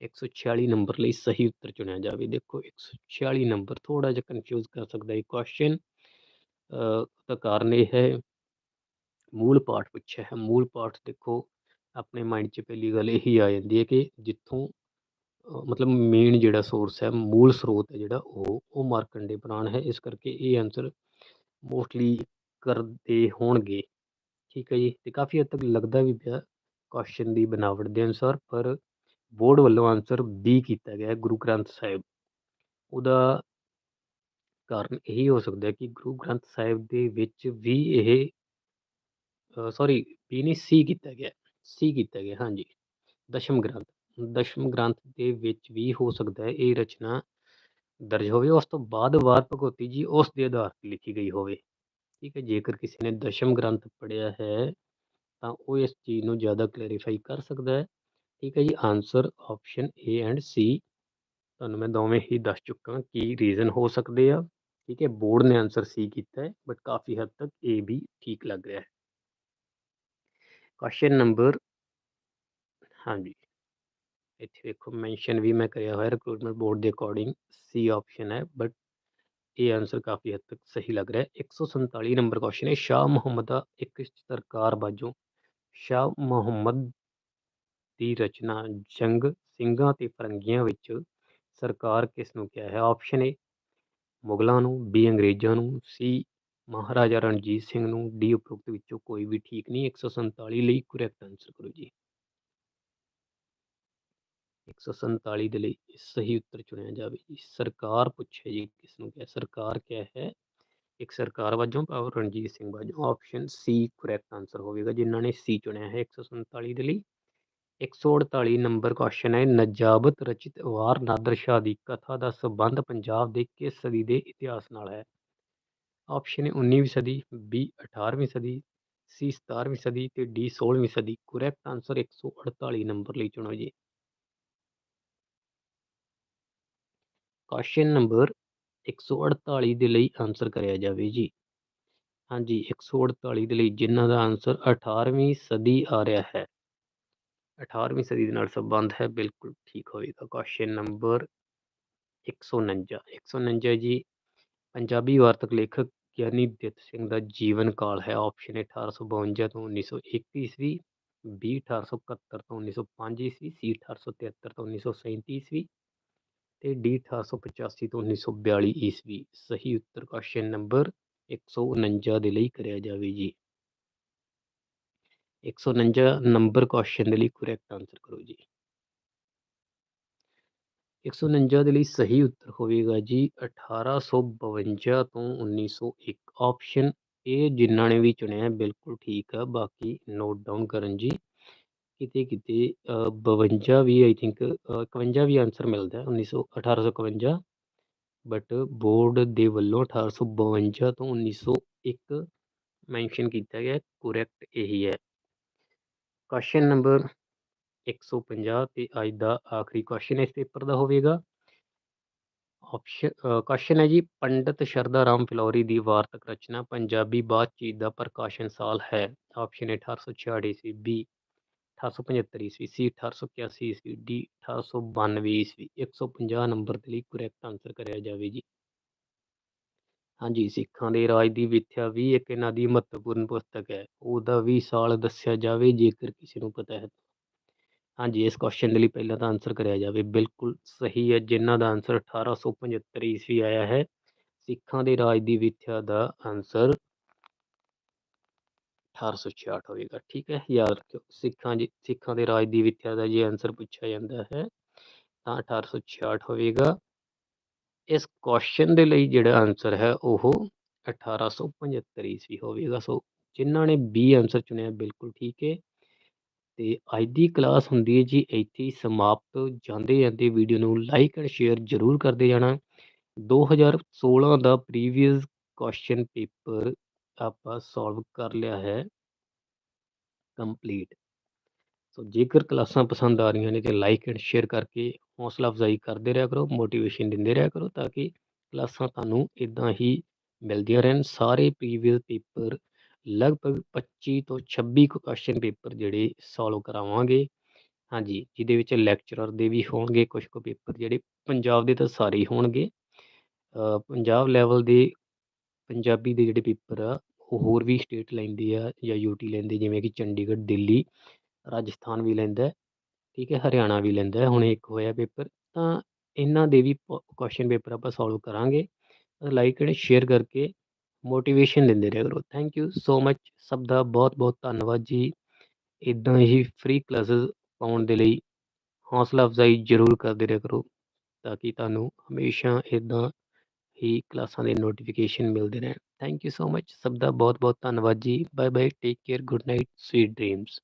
146 ਨੰਬਰ ਲਈ ਸਹੀ ਉੱਤਰ ਚੁਣਿਆ ਜਾਵੇ। ਦੇਖੋ 146 ਨੰਬਰ ਥੋੜਾ ਜਿਹਾ ਕਨਫਿਊਜ਼ ਕਰ ਸਕਦਾ ਹੈ। ਕੁਐਸਚਨ ਦਾ ਕਾਰਨ ਇਹ ਹੈ ਮੂਲ ਪਾਠ ਪੁੱਛਿਆ ਹੈ। ਮੂਲ ਪਾਠ ਦੇਖੋ, ਆਪਣੇ ਮਾਈਂਡ 'ਚ ਪਹਿਲੀ ਗੱਲ ਇਹੀ ਆ ਜਾਂਦੀ ਹੈ ਕਿ ਜਿੱਥੋਂ ਮਤਲਬ ਮੇਨ ਜਿਹੜਾ ਸੋਰਸ ਹੈ, ਮੂਲ ਸਰੋਤ ਹੈ ਜਿਹੜਾ ਉਹ ਉਹ ਮਾਰਕੰਡੇ ਪੁਰਾਣ ਹੈ। ਇਸ ਕਰਕੇ ਇਹ ਆਨਸਰ ਮੋਸਟਲੀ ਕਰਦੇ ਹੋਣਗੇ। ਠੀਕ ਹੈ ਜੀ? ਤੇ ਕਾਫੀ ਹੱਦ ਤੱਕ ਲੱਗਦਾ ਵੀ ਪਿਆ ਕੁਐਸਚਨ ਦੀ ਬਣਾਵਟ ਦੇ ਅਨੁਸਾਰ, ਪਰ ਬੋਰਡ ਵੱਲੋਂ ਆਨਸਰ ਬੀ ਕੀਤਾ ਗਿਆ ਗੁਰੂ ਗ੍ਰੰਥ ਸਾਹਿਬ। ਉਹਦਾ ਕਾਰਨ ਇਹੀ ਹੋ ਸਕਦਾ ਕਿ ਗੁਰੂ ਗ੍ਰੰਥ ਸਾਹਿਬ ਦੇ ਵਿੱਚ ਵੀ ਇਹ ਸੌਰੀ ਬੀ ਨਹੀਂ ਸੀ ਕੀਤਾ ਗਿਆ ਸੀ ਕੀਤਾ ਗਿਆ, ਹਾਂਜੀ। ਦਸ਼ਮ ਗ੍ਰੰਥ। ਦਸ਼ਮ ਗ੍ਰੰਥ ਦੇ ਵਿੱਚ ਵੀ ਹੋ ਸਕਦਾ ਹੈ ਇਹ ਰਚਨਾ ਦਰਜ ਹੋਵੇ। ਉਸ ਤੋਂ ਬਾਅਦ ਵਾਰ ਭਗਵਤੀ ਜੀ ਉਸ ਦੇ ਆਧਾਰ ਤੇ ਲਿਖੀ ਗਈ ਹੋਵੇ। ਠੀਕ ਹੈ, ਜੇਕਰ ਕਿਸੇ ਨੇ ਦਸ਼ਮ ਗ੍ਰੰਥ ਪੜਿਆ ਹੈ, ਤਾਂ ਉਹ ਇਸ ਚੀਜ਼ ਨੂੰ ਜ਼ਿਆਦਾ ਕਲੈਰੀਫਾਈ ਕਰ ਸਕਦਾ ਹੈ। ਠੀਕ ਹੈ ਜੀ answer option A and C ਤੁਹਾਨੂੰ ਮੈਂ ਦੋਵੇਂ ਹੀ ਦੱਸ ਚੁੱਕਾ ਕੀ ਰੀਜ਼ਨ ਹੋ ਸਕਦੇ ਆ ਠੀਕ ਹੈ ਬੋਰਡ ਨੇ ਆਨਸਰ ਸੀ ਕੀਤਾ ਹੈ ਬਟ ਕਾਫੀ ਹੱਦ ਤੱਕ ਏ ਵੀ ਠੀਕ ਲੱਗ ਰਿਹਾ ਹੈ ਕੁਐਸਚਨ ਨੰਬਰ ਹਾਂਜੀ ਇੱਥੇ ਵੇਖੋ ਮੈਂਸ਼ਨ ਵੀ ਮੈਂ ਕਰਿਆ ਹੋਇਆ ਰਿਕਰੂਟਮੈਂਟ ਬੋਰਡ ਦੇ ਅਕੋਰਡਿੰਗ ਸੀ ਆਪਸ਼ਨ ਹੈ ਬਟ ਇਹ ਆਨਸਰ ਕਾਫੀ ਹੱਦ ਤੱਕ ਸਹੀ ਲੱਗ ਰਿਹਾ ਹੈ 147 ਨੰਬਰ ਕੁਐਸਚਨ ਹੈ ਸ਼ਾਹ ਮੁਹੰਮਦ ਦਾ ਇੱਕ ਸਰਕਾਰ ਬਾਜੋਂ ਸ਼ਾਹ ਮੁਹੰਮਦ ਦੀ ਰਚਨਾ ਜੰਗ ਸਿੰਘਾਂ ਤੇ ਫਿਰੰਗੀਆਂ ਵਿੱਚ ਸਰਕਾਰ ਕਿਸ ਨੂੰ ਕਿਹਾ ਹੈ? ਆਪਸ਼ਨ ਏ ਮੁਗਲਾਂ ਨੂੰ ਬੀ ਅੰਗਰੇਜ਼ਾਂ ਨੂੰ ਸੀ ਮਹਾਰਾਜਾ ਰਣਜੀਤ ਸਿੰਘ ਨੂੰ ਡੀ ਉਪਰੋਕਤ ਵਿੱਚੋਂ ਕੋਈ ਵੀ ਠੀਕ ਨਹੀਂ। 147 ਲਈ ਕਰੈਕਟ ਆਨਸਰ ਕਰੋ ਜੀ। 147 ਦੇ ਲਈ ਸਹੀ ਉੱਤਰ ਚੁਣਿਆ ਜਾਵੇ ਜੀ। ਸਰਕਾਰ ਪੁੱਛੇ ਜੀ ਕਿਸ ਨੂੰ ਕਿਹਾ, ਸਰਕਾਰ ਕਿਹਾ ਹੈ, ਇੱਕ ਸਰਕਾਰ ਵਜੋਂ ਭਾਵ ਰਣਜੀਤ ਸਿੰਘ ਵਜੋਂ। ਆਪਸ਼ਨ ਸੀ ਕਰੈਕਟ ਆਨਸਰ ਹੋਵੇਗਾ। ਜਿਨ੍ਹਾਂ ਨੇ ਸੀ ਚੁਣਿਆ ਹੈ 147 ਦੇ ਲਈ 148 ਨੰਬਰ ਕੁਐਸਚਨ ਹੈ, ਨਜਾਬਤ ਰਚਿਤ ਵਾਰ ਨਾਦਰ ਸ਼ਾਹ ਦੀ ਕਥਾ ਦਾ ਸੰਬੰਧ ਪੰਜਾਬ ਦੇ ਕਿਸ ਸਦੀ ਦੇ ਇਤਿਹਾਸ ਨਾਲ ਹੈ? ਆਪਸ਼ਨ ਹੈ 19ਵੀਂ ਸਦੀ, ਬੀ 18ਵੀਂ ਸਦੀ, ਸੀ 17ਵੀਂ ਸਦੀ ਤੇ ਡੀ 16ਵੀਂ ਸਦੀ। ਕਰੈਕਟ ਆਨਸਰ 148 ਨੰਬਰ ਲਈ ਚੁਣੋ ਜੀ। ਕੁਐਸਚਨ ਨੰਬਰ 148 ਦੇ ਲਈ ਆਨਸਰ ਕਰਿਆ ਜਾਵੇ ਜੀ। ਹਾਂਜੀ 148 ਦੇ ਲਈ ਜਿਨ੍ਹਾਂ ਦਾ ਆਨਸਰ 18ਵੀਂ ਸਦੀ ਆ ਰਿਹਾ ਹੈ। 18ਵੀਂ ਸਦੀ ਦੇ ਨਾਲ ਸੰਬੰਧ ਹੈ, ਬਿਲਕੁਲ ਠੀਕ ਹੋਵੇਗਾ ਕੁਐਸਚਨ ਨੰਬਰ 149 149 ਜੀ, ਪੰਜਾਬੀ ਵਾਰਤਕ ਲੇਖਕ ਗਿਆਨੀ ਦਿੱਤ ਸਿੰਘ ਦਾ ਜੀਵਨ ਕਾਲ ਹੈ ਆਪਸ਼ਨ 1852 ਤੋਂ 1921 ਈਸਵੀ ਬੀ 1871 ਤੋਂ 1905 ਈਸਵੀ, ਸੀ 1873 ਤੋਂ 1937 ਈਸਵੀ ਤੇ ਡੀ 1885 ਤੋਂ 1942 ਈਸਵੀ। ਸਹੀ ਉੱਤਰ ਕੁਐਸਚਨ ਨੰਬਰ 149 ਦੇ ਲਈ ਕਰਿਆ ਜਾਵੇ ਜੀ। 149 ਨੰਬਰ ਕੁਐਸਚਨ ਦੇ ਲਈ ਕਰੈਕਟ ਆਨਸਰ ਕਰੋ ਜੀ 149 ਦੇ ਲਈ ਸਹੀ ਉੱਤਰ ਹੋਵੇਗਾ ਜੀ 1852 ਤੋਂ 1901 ਆਪਸ਼ਨ ਇਹ ਜਿਨ੍ਹਾਂ ਨੇ ਵੀ ਚੁਣਿਆ ਬਿਲਕੁਲ ਠੀਕ ਆ ਬਾਕੀ ਨੋਟ ਡਾਊਨ ਕਰਨ ਜੀ ਕਿਤੇ ਕਿਤੇ 52 ਵੀ ਆਈ ਥਿੰਕ 51 ਵੀ ਆਨਸਰ ਮਿਲਦਾ 1900 1851 ਬਟ ਬੋਰਡ ਦੇ ਵੱਲੋਂ 1852 ਤੋਂ 1901 ਮੈਂਸ਼ਨ ਕੀਤਾ ਗਿਆ ਕਰੈਕਟ ਇਹੀ ਹੈ ਕੁਐਸਚਨ ਨੰਬਰ 150 ਤੇ ਅੱਜ ਦਾ ਆਖਰੀ ਕੁਐਸਚਨ ਇਸ ਪੇਪਰ ਦਾ ਹੋਵੇਗਾ। ਆਪਸ਼ਨ ਕੁਐਸਚਨ ਹੈ ਜੀ, ਪੰਡਿਤ ਸ਼ਰਦਾ ਰਾਮ ਫਿਲੌਰੀ ਦੀ ਵਾਰਤਕ ਰਚਨਾ, ਪੰਜਾਬੀ ਬਾਤਚੀਤ ਦਾ ਪ੍ਰਕਾਸ਼ਨ ਸਾਲ ਹੈ। ਆਪਸ਼ਨ 1866 ਈਸਵੀ ਬੀ 1875 ਈਸਵੀ ਸੀ 1881 ਈਸਵੀ ਡੀ 1892 ਈਸਵੀ। 150 ਨੰਬਰ ਦੇ ਲਈ ਕਰੈਕਟ ਆਨਸਰ ਕਰਿਆ ਜਾਵੇ ਜੀ। ਹਾਂਜੀ, ਸਿੱਖਾਂ ਦੇ ਰਾਜ ਦੀ ਵਿਥਿਆ ਵੀ ਇੱਕ ਇਹਨਾਂ ਦੀ ਮਹੱਤਵਪੂਰਨ ਪੁਸਤਕ ਹੈ। ਉਹਦਾ ਵੀ ਸਾਲ ਦੱਸਿਆ ਜਾਵੇ, ਜੇਕਰ ਕਿਸੇ ਨੂੰ ਪਤਾ ਹੈ। ਹਾਂਜੀ, ਇਸ ਕੁਐਸਚਨ ਦੇ ਲਈ ਪਹਿਲਾਂ ਤਾਂ ਆਨਸਰ ਕਰਿਆ ਜਾਵੇ। ਬਿਲਕੁਲ ਸਹੀ ਹੈ, ਜਿਨ੍ਹਾਂ ਦਾ ਆਨਸਰ 1875 ਈਸਵੀ ਆਇਆ ਹੈ, ਸਿੱਖਾਂ ਦੇ ਰਾਜ ਦੀ ਵਿਥਿਆ ਦਾ ਆਨਸਰ 1866 ਹੋਵੇਗਾ। ਠੀਕ ਹੈ, ਯਾਦ ਰੱਖਿਓ, ਸਿੱਖਾਂ ਜੀ ਸਿੱਖਾਂ ਦੇ ਰਾਜ ਦੀ ਵਿਥਿਆ ਦਾ ਜੇ ਆਂਸਰ ਪੁੱਛਿਆ ਜਾਂਦਾ ਹੈ, ਤਾਂ 1866 ਹੋਵੇਗਾ। ਇਸ ਕੁਐਸਚਨ ਦੇ ਲਈ ਜਿਹੜਾ ਆਨਸਰ ਹੈ ਉਹ 1875 ਈਸਵੀ ਹੋਵੇਗਾ। ਸੋ ਜਿਨ੍ਹਾਂ ਨੇ ਬੀ ਆਨਸਰ ਚੁਣਿਆ, ਬਿਲਕੁਲ ਠੀਕ ਹੈ ਤੇ ਅੱਜ ਦੀ ਕਲਾਸ ਹੁੰਦੀ ਹੈ ਜੀ, ਇੱਥੇ ਹੀ ਸਮਾਪਤ। ਜਾਂਦੇ ਜਾਂਦੇ ਵੀਡੀਓ ਨੂੰ ਲਾਈਕ ਐਂਡ ਸ਼ੇਅਰ ਜ਼ਰੂਰ ਕਰਦੇ ਜਾਣਾ। 2016 ਦਾ ਪ੍ਰੀਵੀਅਸ ਕੁਐਸਚਨ ਪੇਪਰ ਆਪਾਂ ਸੋਲਵ ਕਰ ਲਿਆ ਹੈ। ਕੰਪਲੀਟ ਸੋ ਜੇਕਰ ਕਲਾਸਾਂ ਪਸੰਦ ਆ ਰਹੀਆਂ ਨੇ ਤੇ ਲਾਈਕ ਐਂਡ ਸ਼ੇਅਰ ਕਰਕੇ ਹੌਸਲਾ ਅਫਜ਼ਾਈ ਕਰਦੇ ਰਿਹਾ ਕਰੋ ਮੋਟੀਵੇਸ਼ਨ ਦਿੰਦੇ ਰਿਹਾ ਕਰੋ ਤਾਂ ਕਿ ਕਲਾਸਾਂ ਤੁਹਾਨੂੰ ਇਦਾਂ ਹੀ ਮਿਲਦੀਆਂ ਰਹਿਣ। ਸਾਰੇ ਪ੍ਰੀਵੀਅਸ ਪੇਪਰ ਲਗਭਗ 25 ਤੋਂ 26 ਕੁਐਸਚਨ ਪੇਪਰ ਜਿਹੜੇ ਸੋਲਵ ਕਰਾਵਾਂਗੇ। ਹਾਂਜੀ, ਜਿਹਦੇ ਵਿੱਚ ਲੈਕਚਰਰ ਦੇ ਵੀ ਹੋਣਗੇ ਕੁਝ ਕੁ ਪੇਪਰ ਜਿਹੜੇ ਪੰਜਾਬ ਦੇ ਤਾਂ ਸਾਰੇ ਹੀ ਹੋਣਗੇ। ਪੰਜਾਬ ਲੈਵਲ ਦੇ ਪੰਜਾਬੀ ਦੇ ਜਿਹੜੇ ਪੇਪਰ ਆ, ਉਹ ਹੋਰ ਵੀ ਸਟੇਟ ਲੈਂਦੇ ਆ ਜਾਂ ਯੂਟੀ ਲੈਂਦੇ, ਜਿਵੇਂ ਕਿ ਚੰਡੀਗੜ੍ਹ, ਦਿੱਲੀ। ਰਾਜਸਥਾਨ ਵੀ ਲੈਂਦਾ ਠੀਕ ਹੈ, ਹਰਿਆਣਾ ਵੀ ਲੈਂਦਾ ਹੁਣ ਇੱਕ ਹੋਇਆ ਪੇਪਰ, ਤਾਂ ਇਹਨਾਂ ਦੇ ਵੀ ਕੁਐਸਚਨ ਪੇਪਰ ਆਪਾਂ ਸੋਲਵ ਕਰਾਂਗੇ। ਲਾਈਕ ਐਂਡ ਸ਼ੇਅਰ ਕਰਕੇ ਮੋਟੀਵੇਸ਼ਨ ਦਿੰਦੇ ਰਿਹਾ ਕਰੋ। ਥੈਂਕ ਯੂ ਸੋ ਮੱਚ ਸਭ ਦਾ ਬਹੁਤ ਬਹੁਤ ਧੰਨਵਾਦ ਜੀ। ਇਦਾਂ ਹੀ ਫ੍ਰੀ ਕਲਾਸਿਸ ਪਾਉਣ ਦੇ ਲਈ ਹੌਸਲਾ ਅਫਜ਼ਾਈ ਜ਼ਰੂਰ ਕਰਦੇ ਰਿਹਾ ਕਰੋ, ਤਾਂ ਕਿ ਤੁਹਾਨੂੰ ਹਮੇਸ਼ਾ ਇਦਾਂ ਹੀ ਕਲਾਸਾਂ ਦੇ ਨੋਟੀਫਿਕੇਸ਼ਨ ਮਿਲਦੇ ਰਹਿਣ। ਥੈਂਕ ਯੂ ਸੋ ਮੱਚ ਸਭ ਦਾ ਬਹੁਤ ਬਹੁਤ ਧੰਨਵਾਦ ਜੀ। Bye bye take care good night sweet dreams